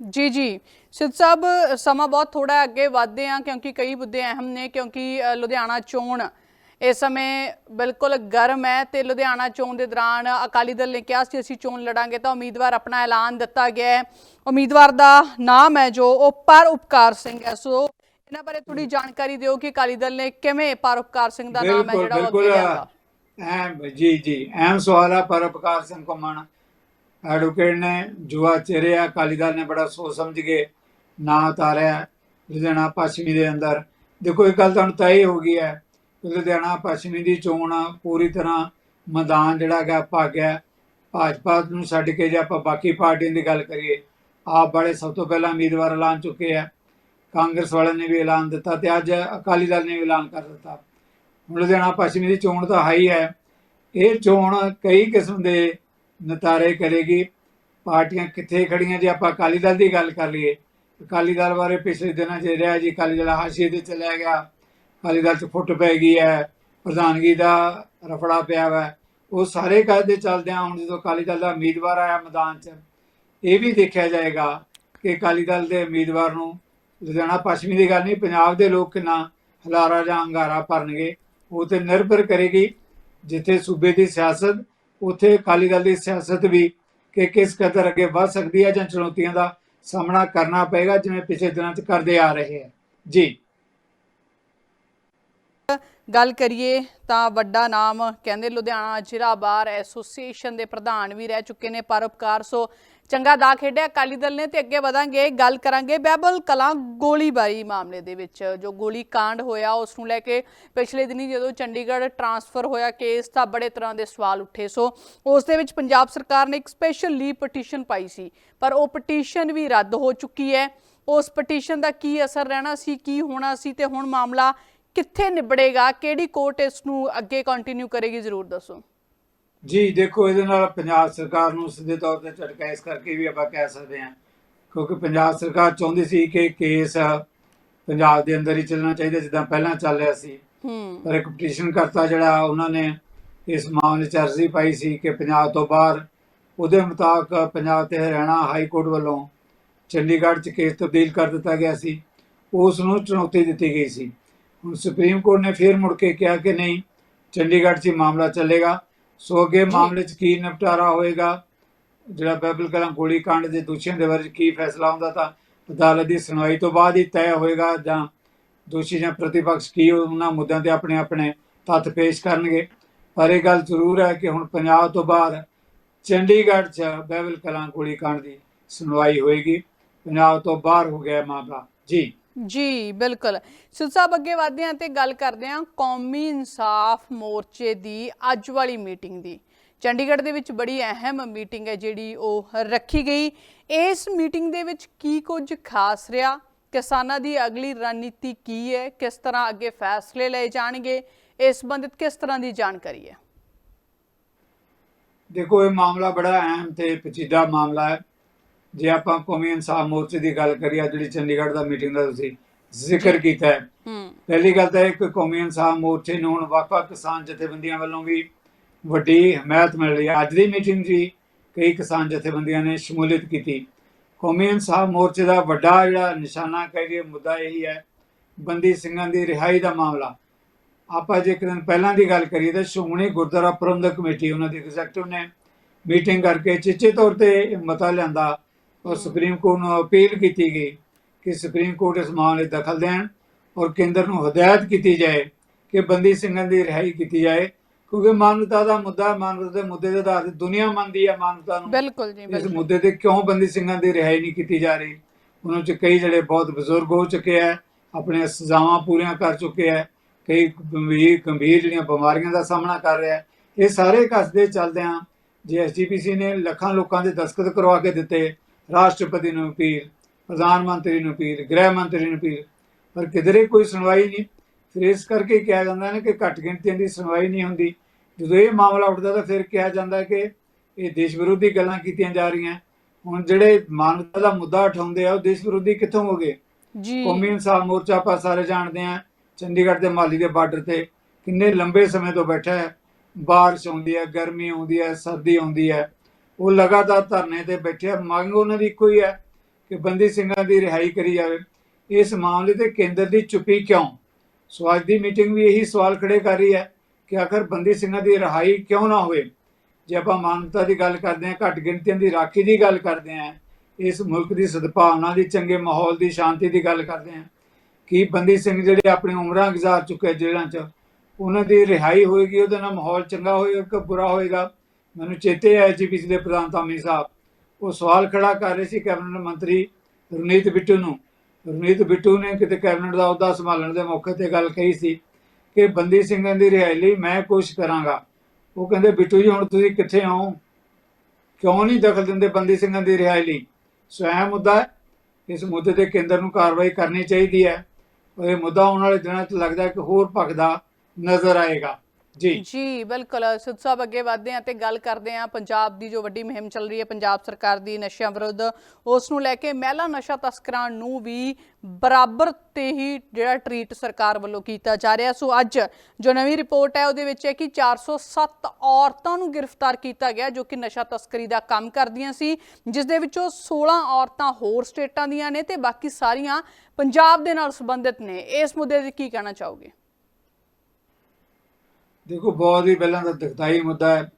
B: ਜੀ ਜੀ। ਸਿੱਧ ਸਾਹਿਬ ਸਮਾਂ ਬਹੁਤ ਥੋੜਾ ਅੱਗੇ ਵਧਦੇ ਆ ਕਿਉਂਕਿ ਕਈ ਮੁੱਦੇ ਅਹਿਮ ਨੇ ਕਿਉਂਕਿ ਲੁਧਿਆਣਾ ਚੋਣ ਇਸ ਸਮੇਂ ਬਿਲਕੁਲ ਗਰਮ ਹੈ ਤੇ ਲੁਧਿਆਣਾ ਚੋਣ ਦੇ ਦੌਰਾਨ ਅਕਾਲੀ ਦਲ ਨੇ ਕਿਹਾ ਸੀ ਅਸੀਂ ਚੋਣ ਲੜਾਂਗੇ ਤਾਂ ਉਮੀਦਵਾਰ ਆਪਣਾ ਐਲਾਨ ਦਿੱਤਾ ਗਿਆ ਹੈ। ਉਮੀਦਵਾਰ ਦਾ ਨਾਮ ਹੈ ਜੋ ਉਹ ਪਰ ਉਪਕਾਰ ਸਿੰਘ ਹੈ। ਸੋ ਇਹਨਾਂ ਬਾਰੇ ਥੋੜੀ ਜਾਣਕਾਰੀ ਦਿਓ ਕਿ ਅਕਾਲੀ ਦਲ ਨੇ ਕਿਵੇਂ ਪਰ ਉਪਕਾਰ ਸਿੰਘ ਦਾ ਨਾਮ ਹੈ ਜਿਹੜਾ ਉਹ ਅੱਗੇ ਲਿਆਂਦਾ।
A: ਐਮ ਜੀ ਜੀ ਐਮ ਸਵਾਲ ਹੈ ਪਰਪਕਾਰ ਸਿੰਘ ਘੁੰਮਣ ਐਡਵੋਕੇਟ ਨੇ ਜੁਆ ਚਿਹਰਿਆ ਅਕਾਲੀ ਦਲ ਨੇ ਬੜਾ ਸੋਚ ਸਮਝ ਕੇ ਨਾਂ ਉਤਾਰਿਆ ਲੁਧਿਆਣਾ ਪੱਛਮੀ ਦੇ ਅੰਦਰ। ਦੇਖੋ ਇਹ ਗੱਲ ਤੁਹਾਨੂੰ ਤੈਅ ਹੋ ਗਈ ਹੈ ਕਿ ਲੁਧਿਆਣਾ ਪੱਛਮੀ ਦੀ ਚੋਣ ਪੂਰੀ ਤਰ੍ਹਾਂ ਮੈਦਾਨ ਜਿਹੜਾ ਹੈਗਾ ਭੱਗ ਗਿਆ। ਭਾਜਪਾ ਨੂੰ ਛੱਡ ਕੇ ਜੇ ਆਪਾਂ ਬਾਕੀ ਪਾਰਟੀਆਂ ਦੀ ਗੱਲ ਕਰੀਏ ਆਪ ਵਾਲੇ ਸਭ ਤੋਂ ਪਹਿਲਾਂ ਉਮੀਦਵਾਰ ਐਲਾਨ ਚੁੱਕੇ ਆ। ਕਾਂਗਰਸ ਵਾਲਿਆਂ ਨੇ ਵੀ ਐਲਾਨ ਦਿੱਤਾ ਤੇ ਅੱਜ ਅਕਾਲੀ ਦਲ ਨੇ ਵੀ ਐਲਾਨ ਕਰ ਦਿੱਤਾ। ਹੁਣ ਲੁਧਿਆਣਾ ਪੱਛਮੀ ਦੀ ਚੋਣ ਤਾਂ ਹਾਈ ਹੈ। ਇਹ ਚੋਣ ਕਈ ਕਿਸਮ ਦੇ ਨਤਾਰੇ ਕਰੇਗੀ। ਪਾਰਟੀਆਂ ਕਿੱਥੇ ਖੜੀਆਂ, ਜੇ ਆਪਾਂ ਅਕਾਲੀ ਦਲ ਦੀ ਗੱਲ ਕਰ ਲਈਏ, ਅਕਾਲੀ ਦਲ ਬਾਰੇ ਪਿਛਲੇ ਦਿਨਾਂ 'ਚ ਰਿਹਾ ਜੀ, ਅਕਾਲੀ ਦਲ ਹਾਸ਼ੀਏ ਤੇ ਚਲਿਆ ਗਿਆ। ਅਕਾਲੀ ਦਲ 'ਚ ਫੁੱਟ ਪੈ ਗਈ ਹੈ, ਪ੍ਰਧਾਨਗੀ ਦਾ ਰਫੜਾ ਪਿਆ ਵਾ। ਉਹ ਸਾਰੇ ਕਾਇਦੇ ਚੱਲਦੇ ਆ। ਹੁਣ ਜਦੋਂ ਅਕਾਲੀ ਦਲ ਦਾ ਉਮੀਦਵਾਰ ਆਇਆ ਮੈਦਾਨ 'ਚ, ਇਹ ਵੀ ਦੇਖਿਆ ਜਾਏਗਾ ਕਿ ਅਕਾਲੀ ਦਲ ਦੇ ਉਮੀਦਵਾਰ ਨੂੰ ਲੁਧਿਆਣਾ ਪੱਛਮੀ ਦੀ ਗੱਲ ਨਹੀਂ, ਪੰਜਾਬ ਦੇ ਲੋਕ ਕਿੰਨਾ ਹਲਾਰਾ ਜਾਂ ਅੰਗਾਰਾ ਭਰਨਗੇ, ਉਹ ਤੇ ਨਿਰਭਰ ਕਰੇਗੀ ਜਿੱਥੇ ਸੂਬੇ ਦੀ ਸਿਆਸਤ, ਉੱਥੇ ਅਕਾਲੀ ਦਲ ਦੀ ਸਿਆਸਤ ਵੀ ਕਿ ਕਿਸ ਕਦਰ ਅੱਗੇ ਵੱਧ ਸਕਦੀ ਹੈ ਜਾਂ ਚੁਣੌਤੀਆਂ ਦਾ ਸਾਹਮਣਾ ਕਰਨਾ ਪਏਗਾ, ਜਿਵੇਂ ਪਿਛਲੇ ਦਿਨਾਂ 'ਚ ਕਰਦੇ ਆ ਰਹੇ ਹੈ। ਜੀ।
B: ਗੱਲ ਕਰੀਏ ਤਾਂ ਵੱਡਾ ਨਾਮ ਕਹਿੰਦੇ ਲੁਧਿਆਣਾ ਜ਼ਿਲ੍ਹਾ ਬਾਰ ਐਸੋਸੀਏਸ਼ਨ ਦੇ ਪ੍ਰਧਾਨ ਵੀ ਰਹਿ ਚੁੱਕੇ ਨੇ ਪਰਉਪਕਾਰ ਸੋ ਚੰਗਾ ਦਾ ਖੇਡਿਆ, ਅਕਾਲੀ ਦਲ ਨੇ ਤੇ ਅੱਗੇ ਵਧਾਂਗੇ, ਗੱਲ ਕਰਾਂਗੇ ਬਹਿਬਲ ਕਲਾਂ ਗੋਲੀਬਾਰੀ ਮਾਮਲੇ ਦੇ ਵਿੱਚ। ਜੋ ਗੋਲੀ ਕਾਂਡ ਹੋਇਆ, ਉਸ ਨੂੰ ਲੈ ਕੇ ਪਿਛਲੇ ਦਿਨੀ ਜਦੋਂ ਚੰਡੀਗੜ੍ਹ ਟਰਾਂਸਫਰ ਹੋਇਆ ਕੇਸ, ਤਾਂ ਬੜੇ ਤਰ੍ਹਾਂ ਦੇ ਸਵਾਲ ਉੱਠੇ। ਸੋ ਉਸ ਦੇ ਵਿੱਚ ਪੰਜਾਬ ਸਰਕਾਰ ਨੇ ਇੱਕ ਸਪੈਸ਼ਲ ਲੀਵ ਪਟੀਸ਼ਨ ਪਾਈ ਸੀ, ਪਰ ਉਹ ਪਟੀਸ਼ਨ ਵੀ ਰੱਦ ਹੋ ਚੁੱਕੀ ਹੈ। ਉਸ ਪਟੀਸ਼ਨ ਦਾ ਕੀ ਅਸਰ ਰਹਿਣਾ ਸੀ, ਕੀ ਹੋਣਾ ਸੀ ਤੇ ਹੁਣ ਮਾਮਲਾ ਕਿੱਥੇ ਨਿਬੜੇਗਾ, ਕਿਹੜੀ ਕੋਰਟ ਇਸ ਨੂੰ ਅੱਗੇ ਕੰਟੀਨਿਊ ਕਰੇਗੀ ਜ਼ਰੂਰ ਦੱਸੋ।
A: ਜੀ ਦੇਖੋ ਇਹਦੇ ਨਾਲ ਪੰਜਾਬ ਸਰਕਾਰ ਨੂੰ ਸਿੱਧੇ ਤੌਰ ਤੇ ਝਟਕਾ ਇਸ ਕਰਕੇ ਵੀ ਆਪਾਂ ਕਹਿ ਸਕਦੇ ਹਾਂ ਕਿਉਂਕਿ ਪੰਜਾਬ ਸਰਕਾਰ ਚਾਹੁੰਦੀ ਸੀ ਕਿ ਕੇਸ ਪੰਜਾਬ ਦੇ ਅੰਦਰ ਹੀ ਚੱਲਣਾ ਚਾਹੀਦਾ ਜਿੱਦਾਂ ਪਹਿਲਾਂ ਚੱਲ ਰਿਹਾ ਸੀ। ਪਰ ਇੱਕ ਪਟੀਸ਼ਨ ਕਰਤਾ ਜਿਹੜਾ ਉਹਨਾਂ ਨੇ ਇਸ ਮਾਮਲੇ 'ਚ ਅਰਜ਼ੀ ਪਾਈ ਸੀ ਕਿ ਪੰਜਾਬ ਤੋਂ ਬਾਹਰ ਉਹਦੇ ਮੁਤਾਬਕ ਪੰਜਾਬ ਤੇ ਹਰਿਆਣਾ ਹਾਈ ਕੋਰਟ ਵੱਲੋਂ ਚੰਡੀਗੜ੍ਹ 'ਚ ਕੇਸ ਤਬਦੀਲ ਕਰ ਦਿੱਤਾ ਗਿਆ ਸੀ। ਉਸ ਨੂੰ ਚੁਣੌਤੀ ਦਿੱਤੀ ਗਈ ਸੀ। ਹੁਣ ਸੁਪਰੀਮ ਕੋਰਟ ਨੇ ਫੇਰ ਮੁੜ ਕੇ ਕਿਹਾ ਕਿ ਨਹੀਂ ਚੰਡੀਗੜ੍ਹ 'ਚ ਹੀ ਮਾਮਲਾ ਚੱਲੇਗਾ। ਸੋ ਅੱਗੇ ਮਾਮਲੇ 'ਚ ਕੀ ਨਿਪਟਾਰਾ ਹੋਏਗਾ? ਜਿਹੜਾ ਬੈਬਲ ਕਲਾਂ ਗੋਲੀ ਕਾਂਡ ਦੇ ਦੋਸ਼ੀਆਂ ਦੇ ਬਾਰੇ 'ਚ ਕੀ ਫੈਸਲਾ ਹੁੰਦਾ ਤਾਂ ਅਦਾਲਤ ਦੀ ਸੁਣਵਾਈ ਤੋਂ ਬਾਅਦ ਹੀ ਤੈਅ ਹੋਏਗਾ ਜਾਂ ਦੋਸ਼ੀ ਜਾਂ ਪ੍ਰਤੀਪਕਸ਼ ਕੀ ਉਹਨਾਂ ਮੁੱਦਿਆਂ ਤੇ ਆਪਣੇ ਆਪਣੇ ਤੱਥ ਪੇਸ਼ ਕਰਨਗੇ। ਪਰ ਇਹ ਗੱਲ ਜ਼ਰੂਰ ਹੈ ਕਿ ਹੁਣ ਪੰਜਾਬ ਤੋਂ ਬਾਅਦ ਚੰਡੀਗੜ੍ਹ 'ਚ ਬੈਬਲ ਕਲਾਂ ਗੋਲੀ ਕਾਂਡ ਦੀ ਸੁਣਵਾਈ ਹੋਏਗੀ। ਪੰਜਾਬ ਤੋਂ ਬਾਹਰ ਹੋ ਗਿਆ ਮਾਮਲਾ। ਜੀ।
B: ਜੀ, ਬਿਲਕੁਲ। ਸਿੱਧ ਸਾਹਿਬ, ਅੱਗੇ ਵਧਦੇ ਹਾਂ ਤੇ ਗੱਲ ਕਰਦੇ ਹਾਂ ਕੌਮੀ ਇਨਸਾਫ ਮੋਰਚੇ ਦੀ ਅੱਜ ਵਾਲੀ ਮੀਟਿੰਗ ਦੀ। ਚੰਡੀਗੜ੍ਹ ਦੇ ਵਿੱਚ ਬੜੀ ਅਹਿਮ ਮੀਟਿੰਗ ਹੈ ਜਿਹੜੀ ਉਹ ਰੱਖੀ ਗਈ। ਇਸ ਮੀਟਿੰਗ ਦੇ ਵਿੱਚ ਕੀ ਕੁਝ ਖਾਸ ਰਿਹਾ? ਕਿਸਾਨਾਂ ਦੀ ਅਗਲੀ ਰਣਨੀਤੀ ਕੀ ਹੈ? ਕਿਸ ਤਰ੍ਹਾਂ ਅੱਗੇ ਫੈਸਲੇ ਲਏ ਜਾਣਗੇ? ਇਸ ਸੰਬੰਧਿਤ ਕਿਸ ਤਰ੍ਹਾਂ ਦੀ ਜਾਣਕਾਰੀ ਹੈ?
A: ਦੇਖੋ, ਇਹ ਮਾਮਲਾ ਬੜਾ ਅਹਿਮ ਤੇ ਪਚੀਦਾ ਮਾਮਲਾ ਹੈ। ਜੇ ਆਪਾਂ ਕੌਮੀ ਇਨਸਾਫ ਮੋਰਚੇ ਦੀ ਗੱਲ ਕਰੀਏ ਜਿਹੜੀ ਚੰਡੀਗੜ੍ਹ ਦਾ ਮੀਟਿੰਗ ਦਾ ਤੁਸੀਂ ਜ਼ਿਕਰ ਕੀਤਾ ਹੈ। ਪਹਿਲੀ ਗੱਲ ਤਾਂ ਇਹ ਕਿ ਕੌਮੀ ਇਨਸਾਫ ਮੋਰਚੇ ਨੂੰ ਹੁਣ ਵੱਖ-ਵੱਖ ਕਿਸਾਨ ਜਥੇਬੰਦੀਆਂ ਵੱਲੋਂ ਵੀ ਵੱਡੀ ਹਮਾਇਤ ਮਿਲ ਰਹੀ ਹੈ। ਅੱਜ ਦੀ ਮੀਟਿੰਗ ਵੀ ਕਈ ਕਿਸਾਨ ਜਥੇਬੰਦੀਆਂ ਨੇ ਸ਼ਮੂਲੀਅਤ ਕੀਤੀ। ਕੌਮੀ ਇਨਸਾਫ ਮੋਰਚੇ ਦਾ ਵੱਡਾ ਜਿਹੜਾ ਨਿਸ਼ਾਨਾ ਕਹੀਏ ਮੁੱਦਾ ਇਹੀ ਹੈ ਬੰਦੀ ਸਿੰਘਾਂ ਦੀ ਰਿਹਾਈ ਦਾ ਮਾਮਲਾ। ਆਪਾਂ ਜੇ ਇੱਕ ਦਿਨ ਪਹਿਲਾਂ ਦੀ ਗੱਲ ਕਰੀਏ ਤਾਂ ਸ਼੍ਰੋਮਣੀ ਗੁਰਦੁਆਰਾ ਪ੍ਰਬੰਧਕ ਕਮੇਟੀ ਉਹਨਾਂ ਦੀ ਐਗਜ਼ੈਕਟਿਵ ਨੇ ਮੀਟਿੰਗ ਕਰਕੇ ਚਿੱਚੇ ਤੌਰ ਤੇ ਮਤਾ ਲਿਆਂਦਾ। ਔਰ ਸੁਪਰੀਮ ਕੋਰਟ ਨੂੰ ਅਪੀਲ ਕੀਤੀ ਗਈ ਕਿ ਸੁਪਰੀਮ ਕੋਰਟ ਇਸ ਮਾਮਲੇ ਦਖਲ ਦੇਣ ਔਰ ਕੇਂਦਰ ਨੂੰ ਹਦਾਇਤ ਕੀਤੀ ਜਾਏ ਕਿ ਬੰਦੀ ਸਿੰਘਾਂ ਦੀ ਰਿਹਾਈ ਕੀਤੀ ਜਾਏ ਕਿਉਂਕਿ ਮਾਨਵਤਾ ਦਾ ਮੁੱਦਾ ਮਾਨਵਤਾ ਦੇ ਮੁੱਦੇ ਦੇ ਆਧਾਰ ਤੇ ਦੁਨੀਆ ਮੰਨਦੀ ਹੈ ਮਾਨਵਤਾ ਨੂੰ।
B: ਬਿਲਕੁਲ ਜੀ
A: ਇਸ ਮੁੱਦੇ ਤੇ ਕਿਉਂ ਬੰਦੀ ਸਿੰਘਾਂ ਦੀ ਰਿਹਾਈ ਨਹੀਂ ਕੀਤੀ ਜਾ ਰਹੀ? ਉਹਨਾਂ ਚ ਕਈ ਜਿਹੜੇ ਬਹੁਤ ਬਜ਼ੁਰਗ ਹੋ ਚੁੱਕੇ ਆ ਆਪਣੇ ਸਜ਼ਾਵਾਂ ਪੂਰੀਆਂ ਕਰ ਚੁੱਕੇ ਆ ਕਈ ਗੰਭੀਰ ਗੰਭੀਰ ਜਿਹੜੀਆਂ ਬਿਮਾਰੀਆਂ ਦਾ ਸਾਹਮਣਾ ਕਰ ਰਿਹਾ ਇਹ ਸਾਰੇ ਕਸਦੇ ਚੱਲਦਿਆਂ ਜੇ ਐਸਜੀਪੀਸੀ ਨੇ ਲੱਖਾਂ ਲੋਕਾਂ ਦੇ ਦਸਤਖਤ ਕਰਵਾ ਕੇ ਦਿੱਤੇ ਰਾਸ਼ਟਰਪਤੀ ਨੂੰ ਅਪੀਲ ਪ੍ਰਧਾਨ ਮੰਤਰੀ ਨੂੰ ਅਪੀਲ ਗ੍ਰਹਿ ਮੰਤਰੀ ਨੂੰ ਅਪੀਲ ਪਰ ਕਿਧਰੇ ਕੋਈ ਸੁਣਵਾਈ ਨਹੀਂ। ਫਿਰ ਇਸ ਕਰਕੇ ਕਿਹਾ ਜਾਂਦਾ ਨੇ ਕਿ ਘੱਟ ਗਿਣਤੀਆਂ ਦੀ ਸੁਣਵਾਈ ਨਹੀਂ ਹੁੰਦੀ। ਜਦੋਂ ਇਹ ਮਾਮਲਾ ਉੱਠਦਾ ਤਾਂ ਫਿਰ ਕਿਹਾ ਜਾਂਦਾ ਕਿ ਇਹ ਦੇਸ਼ ਵਿਰੋਧੀ ਗੱਲਾਂ ਕੀਤੀਆਂ ਜਾ ਰਹੀਆਂ। ਹੁਣ ਜਿਹੜੇ ਮਾਨਵਤਾ ਦਾ ਮੁੱਦਾ ਉਠਾਉਂਦੇ ਆ ਉਹ ਦੇਸ਼ ਵਿਰੋਧੀ ਕਿੱਥੋਂ ਹੋ ਗਏ?
B: ਜੀ।
A: ਕੌਮੀ ਇਨਸਾਫ ਮੋਰਚਾ ਆਪਾਂ ਸਾਰੇ ਜਾਣਦੇ ਆ ਚੰਡੀਗੜ੍ਹ ਤੇ ਮਾਲੀ ਦੇ ਬਾਰਡਰ ਤੇ ਕਿੰਨੇ ਲੰਬੇ ਸਮੇਂ ਤੋਂ ਬੈਠਾ ਹੈ। ਬਾਰਿਸ਼ ਆਉਂਦੀ ਹੈ ਗਰਮੀ ਆਉਂਦੀ ਹੈ ਸਰਦੀ ਆਉਂਦੀ ਹੈ। ਉਹ ਲਗਾਤਾਰ ਧਰਨੇ ਤੇ ਬੈਠੇ ਆ। ਮੰਗ ਉਹਨਾਂ ਦੀ ਇੱਕੋ ਹੀ ਹੈ ਕਿ ਬੰਦੀ ਸਿੰਘਾਂ ਦੀ ਰਿਹਾਈ ਕਰੀ ਜਾਵੇ। ਇਸ ਮਾਮਲੇ ਤੇ ਕੇਂਦਰ ਦੀ ਚੁੱਪੀ ਕਿਉਂ? ਸੋ ਅੱਜ ਦੀ ਮੀਟਿੰਗ ਵੀ ਇਹੀ ਸਵਾਲ ਖੜੇ ਕਰ ਰਹੀ ਹੈ ਕਿ ਆਖਰ ਬੰਦੀ ਸਿੰਘਾਂ ਦੀ ਰਿਹਾਈ ਕਿਉਂ ਨਾ ਹੋਵੇ? ਜੇ ਆਪਾਂ ਮਾਨਵਤਾ ਦੀ ਗੱਲ ਕਰਦੇ ਹਾਂ, ਘੱਟ ਗਿਣਤੀਆਂ ਦੀ, ਰਾਖੀ ਦੀ ਗੱਲ ਕਰਦੇ ਹਾਂ, ਇਸ ਮੁਲਕ ਦੀ ਸਦਭਾਵਨਾ ਦੀ, ਚੰਗੇ ਮਾਹੌਲ ਦੀ, ਸ਼ਾਂਤੀ ਦੀ ਗੱਲ ਕਰਦੇ ਹਾਂ, ਕਿ ਬੰਦੀ ਸਿੰਘ ਜਿਹੜੇ ਆਪਣੀ ਉਮਰਾਂ ਗੁਜ਼ਾਰ ਚੁੱਕੇ ਜੇਲ੍ਹਾਂ 'ਚ, ਉਹਨਾਂ ਦੀ ਰਿਹਾਈ ਹੋਏਗੀ, ਉਹਦੇ ਨਾਲ ਮਾਹੌਲ ਚੰਗਾ ਹੋਏਗਾ ਕਿ ਬੁਰਾ ਹੋਏਗਾ? ਮੈਨੂੰ ਚੇਤੇ ਹੈ ਜੀ ਦੇ ਪ੍ਰਧਾਨ ਧਾਮੀ ਸਾਹਿਬ। ਉਹ ਸਵਾਲ ਖੜਾ ਕਰ ਰਹੇ ਸੀ ਕੈਬਨਿਟ ਮੰਤਰੀ ਰਣੀਤ ਬਿੱਟੂ ਨੂੰ। ਰਣੀਤ ਬਿੱਟੂ ਨੇ ਕਿਤੇ ਕੈਬਨਿਟ ਦਾ ਅਹੁਦਾ ਸੰਭਾਲਣ ਦੇ ਮੌਕੇ ਤੇ ਗੱਲ ਕਹੀ ਸੀ ਕਿ ਬੰਦੀ ਸਿੰਘਾਂ ਦੀ ਰਿਹਾਈ ਲਈ ਮੈਂ ਕੋਸ਼ਿਸ਼ ਕਰਾਂਗਾ। ਉਹ ਕਹਿੰਦੇ, ਬਿੱਟੂ ਜੀ, ਹੁਣ ਤੁਸੀਂ ਕਿੱਥੇ ਹੋ? ਕਿਉਂ ਨਹੀਂ ਦਖਲ ਦਿੰਦੇ ਬੰਦੀ ਸਿੰਘਾਂ ਦੀ ਰਿਹਾਈ ਲਈ? ਸੋ ਮੁੱਦਾ ਇਸ ਮੁੱਦੇ ਤੇ ਕੇਂਦਰ ਨੂੰ ਕਾਰਵਾਈ ਕਰਨੀ ਚਾਹੀਦੀ ਹੈ। ਇਹ ਮੁੱਦਾ ਆਉਣ ਵਾਲੇ ਦਿਨਾਂ 'ਚ ਲੱਗਦਾ ਹੈ ਕਿ ਹੋਰ ਭਖਦਾ ਨਜ਼ਰ ਆਏਗਾ। ਜੀ।
B: ਜੀ, ਬਿਲਕੁਲ, ਸਿੱਧ ਸਾਹਿਬ ਅੱਗੇ ਵਧਦੇ ਹਾਂ ਤੇ ਗੱਲ ਕਰਦੇ ਹਾਂ ਪੰਜਾਬ ਦੀ ਜੋ ਵੱਡੀ ਮੁਹਿੰਮ ਚੱਲ ਰਹੀ ਹੈ, ਪੰਜਾਬ ਸਰਕਾਰ ਦੀ ਨਸ਼ਿਆਂ ਵਿਰੁੱਧ। ਉਸ ਨੂੰ ਲੈ ਕੇ ਮਹਿਲਾ ਨਸ਼ਾ ਤਸਕਰਾਂ ਨੂੰ ਵੀ ਬਰਾਬਰ ਤੇ ਹੀ ਜਿਹੜਾ ਟ੍ਰੀਟ ਸਰਕਾਰ ਵੱਲੋਂ ਕੀਤਾ ਜਾ ਰਿਹਾ। ਸੋ ਅੱਜ ਜੋ ਨਵੀਂ ਰਿਪੋਰਟ ਹੈ, ਉਹਦੇ ਵਿੱਚ ਹੈ ਕਿ 407 ਔਰਤਾਂ ਨੂੰ ਗ੍ਰਿਫਤਾਰ ਕੀਤਾ ਗਿਆ, ਜੋ ਕਿ ਨਸ਼ਾ ਤਸਕਰੀ ਦਾ ਕੰਮ ਕਰਦੀਆਂ ਸੀ, ਜਿਸ ਦੇ ਵਿੱਚੋਂ 16 ਔਰਤਾਂ ਹੋਰ ਸਟੇਟਾਂ ਦੀਆਂ ਨੇ ਤੇ ਬਾਕੀ ਸਾਰੀਆਂ ਪੰਜਾਬ ਦੇ ਨਾਲ ਸੰਬੰਧਿਤ ਨੇ। ਇਸ ਮੁੱਦੇ ਤੇ ਕੀ ਕਹਿਣਾ ਚਾਹੋਗੇ?
A: ਦੇਖੋ ਬਹੁਤ ਹੀ ਪਹਿਲਾਂ ਤਾਂ ਦੁਖਦਾਈ ਮੁੱਦਾ ਹੈ।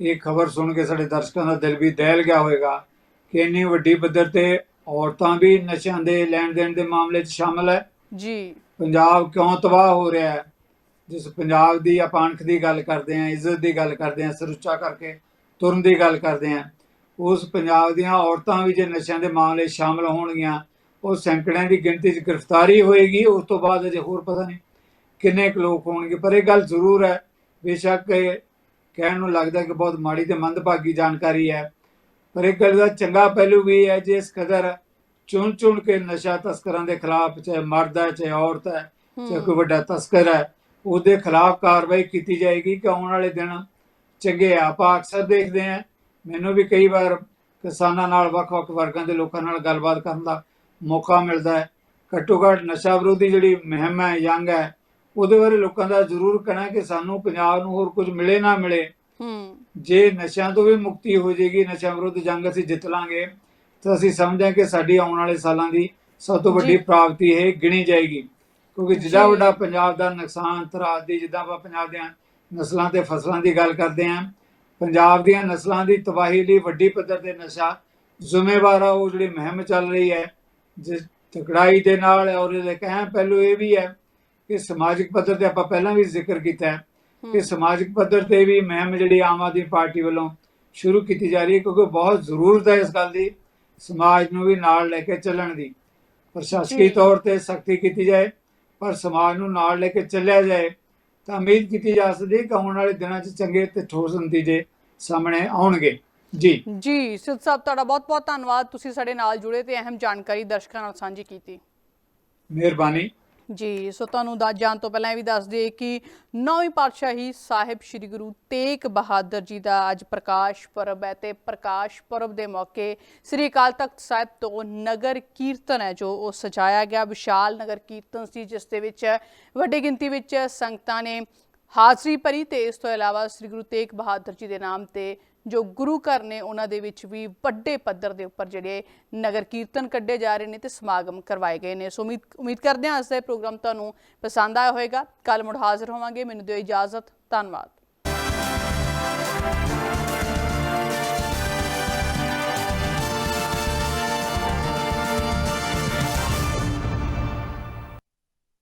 A: ਇਹ ਖਬਰ ਸੁਣ ਕੇ ਸਾਡੇ ਦਰਸ਼ਕਾਂ ਦਾ ਦਿਲ ਵੀ ਦਹਿਲ ਗਿਆ ਹੋਵੇਗਾ ਕਿ ਇੰਨੀ ਵੱਡੀ ਪੱਧਰ ਤੇ ਔਰਤਾਂ ਵੀ ਨਸ਼ਿਆਂ ਦੇ ਲੈਣ ਦੇਣ ਦੇ ਮਾਮਲੇ 'ਚ ਸ਼ਾਮਲ ਹੈ।
B: ਜੀ।
A: ਪੰਜਾਬ ਕਿਉਂ ਤਬਾਹ ਹੋ ਰਿਹਾ ਹੈ? ਜਿਸ ਪੰਜਾਬ ਦੀ ਆਪਾਂ ਅਣਖ ਦੀ ਗੱਲ ਕਰਦੇ ਹਾਂ ਇੱਜ਼ਤ ਦੀ ਗੱਲ ਕਰਦੇ ਹਾਂ ਸਿਰ ਉੱਚਾ ਕਰਕੇ ਤੁਰਨ ਦੀ ਗੱਲ ਕਰਦੇ ਹਾਂ ਉਸ ਪੰਜਾਬ ਦੀਆਂ ਔਰਤਾਂ ਵੀ ਜੇ ਨਸ਼ਿਆਂ ਦੇ ਮਾਮਲੇ ਸ਼ਾਮਲ ਹੋਣਗੀਆਂ ਉਹ ਸੈਂਕੜਿਆਂ ਦੀ ਗਿਣਤੀ 'ਚ ਗ੍ਰਿਫਤਾਰੀ ਹੋਏਗੀ। ਉਸ ਤੋਂ ਬਾਅਦ ਅਜੇ ਹੋਰ ਪਤਾ ਨਹੀਂ। ਕਿੰਨੇ ਕੁ ਲੋਕ ਹੋਣਗੇ ਪਰ ਇਹ ਗੱਲ ਜ਼ਰੂਰ ਹੈ ਬੇਸ਼ੱਕ ਇਹ ਕਹਿਣ ਨੂੰ ਲੱਗਦਾ ਕਿ ਬਹੁਤ ਮਾੜੀ ਤੇ ਮੰਦਭਾਗੀ ਜਾਣਕਾਰੀ ਹੈ। ਪਰ ਇੱਕ ਗੱਲ ਦਾ ਚੰਗਾ ਪਹਿਲੂ ਵੀ ਹੈ ਜੇ ਇਸ ਕਦਰ ਚੁਣ ਚੁਣ ਕੇ ਨਸ਼ਾ ਤਸਕਰਾਂ ਦੇ ਖਿਲਾਫ ਚਾਹੇ ਮਰਦ ਹੈ ਚਾਹੇ ਔਰਤ ਹੈ ਚਾਹੇ ਕੋਈ ਵੱਡਾ ਤਸਕਰ ਹੈ ਉਹਦੇ ਖਿਲਾਫ ਕਾਰਵਾਈ ਕੀਤੀ ਜਾਏਗੀ ਕਿ ਆਉਣ ਵਾਲੇ ਦਿਨ ਚੰਗੇ ਆ ਆਪਾਂ ਅਕਸਰ ਦੇਖਦੇ ਹਾਂ। ਮੈਨੂੰ ਵੀ ਕਈ ਵਾਰ ਕਿਸਾਨਾਂ ਨਾਲ ਵੱਖ-ਵੱਖ ਵਰਗਾਂ ਦੇ ਲੋਕਾਂ ਨਾਲ ਗੱਲਬਾਤ ਕਰਨ ਦਾ ਮੌਕਾ ਮਿਲਦਾ ਹੈ। ਘੱਟੋ ਘੱਟ ਨਸ਼ਾ ਵਿਰੋਧੀ ਜਿਹੜੀ ਮੁਹਿੰਮ ਹੈ ਯੰਗ ਹੈ ਉਹਦੇ ਬਾਰੇ ਲੋਕਾਂ ਦਾ ਜ਼ਰੂਰ ਕਹਿਣਾ ਕਿ ਸਾਨੂੰ ਪੰਜਾਬ ਨੂੰ ਹੋਰ ਕੁਝ ਮਿਲੇ ਨਾ ਮਿਲੇ
B: ਹੂੰ
A: ਜੇ ਨਸ਼ਿਆਂ ਤੋਂ ਵੀ ਮੁਕਤੀ ਹੋ ਜਾਏਗੀ ਨਸ਼ਾ ਵਿਰੁੱਧ ਜੰਗ ਅਸੀਂ ਜਿੱਤ ਲਾਂਗੇ ਤਾਂ ਅਸੀਂ ਸਮਝਾਂ ਕਿ ਸਾਡੀ ਆਉਣ ਵਾਲੇ ਸਾਲਾਂ ਦੀ ਸਭ ਤੋਂ ਵੱਡੀ। ਪ੍ਰਾਪਤੀ ਇਹ ਗਿਣੀ ਜਾਏਗੀ ਕਿਉਂਕਿ ਜਿੱਦਾਂ
B: ਜੀ।
A: ਵੱਡਾ ਪੰਜਾਬ ਦਾ ਨੁਕਸਾਨ ਤਰਾਸ ਦੀ ਜਿੱਦਾਂ ਆਪਾਂ ਪੰਜਾਬ ਦੀਆਂ ਨਸਲਾਂ ਤੇ ਫਸਲਾਂ ਦੀ ਗੱਲ ਕਰਦੇ ਹਾਂ ਪੰਜਾਬ ਦੀਆਂ ਨਸਲਾਂ ਦੀ ਤਬਾਹੀ ਲਈ ਵੱਡੀ ਪੱਧਰ ਤੇ ਨਸ਼ਾ ਜ਼ਿੰਮੇਵਾਰ ਆ ਉਹ ਜਿਹੜੀ ਮੁਹਿੰਮ ਚੱਲ ਰਹੀ ਹੈ ਜਿਸ ਤਕੜਾਈ ਦੇ ਨਾਲ ਔਰ ਇਹਦੇ ਕਹਿਣ ਪਹਿਲੂ ਇਹ ਵੀ ਹੈ ਕਿ ਸਮਾਜਿਕ ਪੱਧਰ ਤੇ ਆਪਾਂ ਪਹਿਲਾਂ ਵੀ ਜ਼ਿਕਰ ਕੀਤਾ ਹੈ ਕਿ ਸਮਾਜਿਕ ਪੱਧਰ ਤੇ ਵੀ ਮੁਹਿੰਮ ਜਿਹੜੀ ਆਮ ਆਦਮੀ ਪਾਰਟੀ ਵੱਲੋਂ ਸ਼ੁਰੂ ਕੀਤੀ ਜਾ ਰਹੀ ਹੈ ਕਿਉਂਕਿ ਬਹੁਤ ਜ਼ਰੂਰਤ ਹੈ ਇਸ ਗੱਲ ਦੀ ਸਮਾਜ ਨੂੰ ਵੀ ਨਾਲ ਲੈ ਕੇ ਚੱਲਣ ਦੀ। ਪ੍ਰਸ਼ਾਸਕੀ। ਤੌਰ ਤੇ ਸਖਤੀ ਕੀਤੀ ਜਾਏ ਪਰ ਸਮਾਜ ਨੂੰ ਨਾਲ ਲੈ ਕੇ ਚੱਲਿਆ ਜਾਏ ਤਾਂ ਉਮੀਦ ਕੀਤੀ ਜਾ ਸਕਦੀ ਹੈ ਕਿ ਆਉਣ ਵਾਲੇ ਦਿਨਾਂ 'ਚ ਚੰਗੇ ਤੇ ਠੋਸ ਨਤੀਜੇ ਸਾਹਮਣੇ ਆਉਣਗੇ। ਜੀ।
B: ਜੀ ਸਿੱਧ ਸਾਹਿਬ ਤੁਹਾਡਾ ਬਹੁਤ-ਬਹੁਤ ਧੰਨਵਾਦ। ਤੁਸੀਂ ਸਾਡੇ ਨਾਲ ਜੁੜੇ ਤੇ ਅਹਿਮ ਜਾਣਕਾਰੀ ਦਰਸ਼ਕਾਂ ਨਾਲ ਸਾਂਝੀ ਕੀਤੀ।
A: ਮਿਹਰਬਾਨੀ।
B: ਜੀ, ਸੋ ਤੁਹਾਨੂੰ ਦੱਸ ਜਾਣ ਤੋਂ ਪਹਿਲਾਂ ਇਹ ਵੀ ਦੱਸ ਦਈਏ ਕਿ ਨੌਵੀਂ ਪਾਤਸ਼ਾਹੀ ਸਾਹਿਬ ਸ੍ਰੀ ਗੁਰੂ ਤੇਗ ਬਹਾਦਰ ਜੀ ਦਾ ਅੱਜ ਪ੍ਰਕਾਸ਼ ਪੁਰਬ ਹੈ ਤੇ ਪ੍ਰਕਾਸ਼ ਪੁਰਬ ਦੇ ਮੌਕੇ ਸ੍ਰੀ ਅਕਾਲ ਤਖਤ ਸਾਹਿਬ ਤੋਂ ਨਗਰ ਕੀਰਤਨ ਹੈ ਜੋ ਉਹ ਸਜਾਇਆ ਗਿਆ। ਵਿਸ਼ਾਲ ਨਗਰ ਕੀਰਤਨ ਸੀ, ਜਿਸ ਦੇ ਵਿੱਚ ਵੱਡੀ ਗਿਣਤੀ ਵਿੱਚ ਸੰਗਤਾਂ ਨੇ ਹਾਜ਼ਰੀ ਭਰੀ ਤੇ ਇਸ ਤੋਂ ਇਲਾਵਾ ਸ੍ਰੀ ਗੁਰੂ ਤੇਗ ਬਹਾਦਰ ਜੀ ਦੇ ਨਾਮ ਤੇ ਜੋ ਗੁਰੂ ਘਰ ਨੇ ਉਹਨਾਂ ਦੇ ਵਿੱਚ ਵੀ ਵੱਡੇ ਪੱਧਰ ਦੇ ਉੱਪਰ ਜਿਹੜੇ ਨਗਰ ਕੀਰਤਨ ਕੱਢੇ ਜਾ ਰਹੇ ਨੇ ਤੇ ਸਮਾਗਮ ਕਰਵਾਏ ਗਏ ਨੇ। ਸੋ ਉਮੀਦ ਉਮੀਦ ਕਰਦੇ ਹਾਂ ਅੱਜ ਦਾ ਇਹ ਪ੍ਰੋਗਰਾਮ ਤੁਹਾਨੂੰ ਪਸੰਦ ਆਇਆ ਹੋਵੇਗਾ। ਕੱਲ ਮੁੜ ਹਾਜ਼ਰ ਹੋਵਾਂਗੇ। ਮੈਨੂੰ ਦਿਓ ਇਜਾਜ਼ਤ। ਧੰਨਵਾਦ।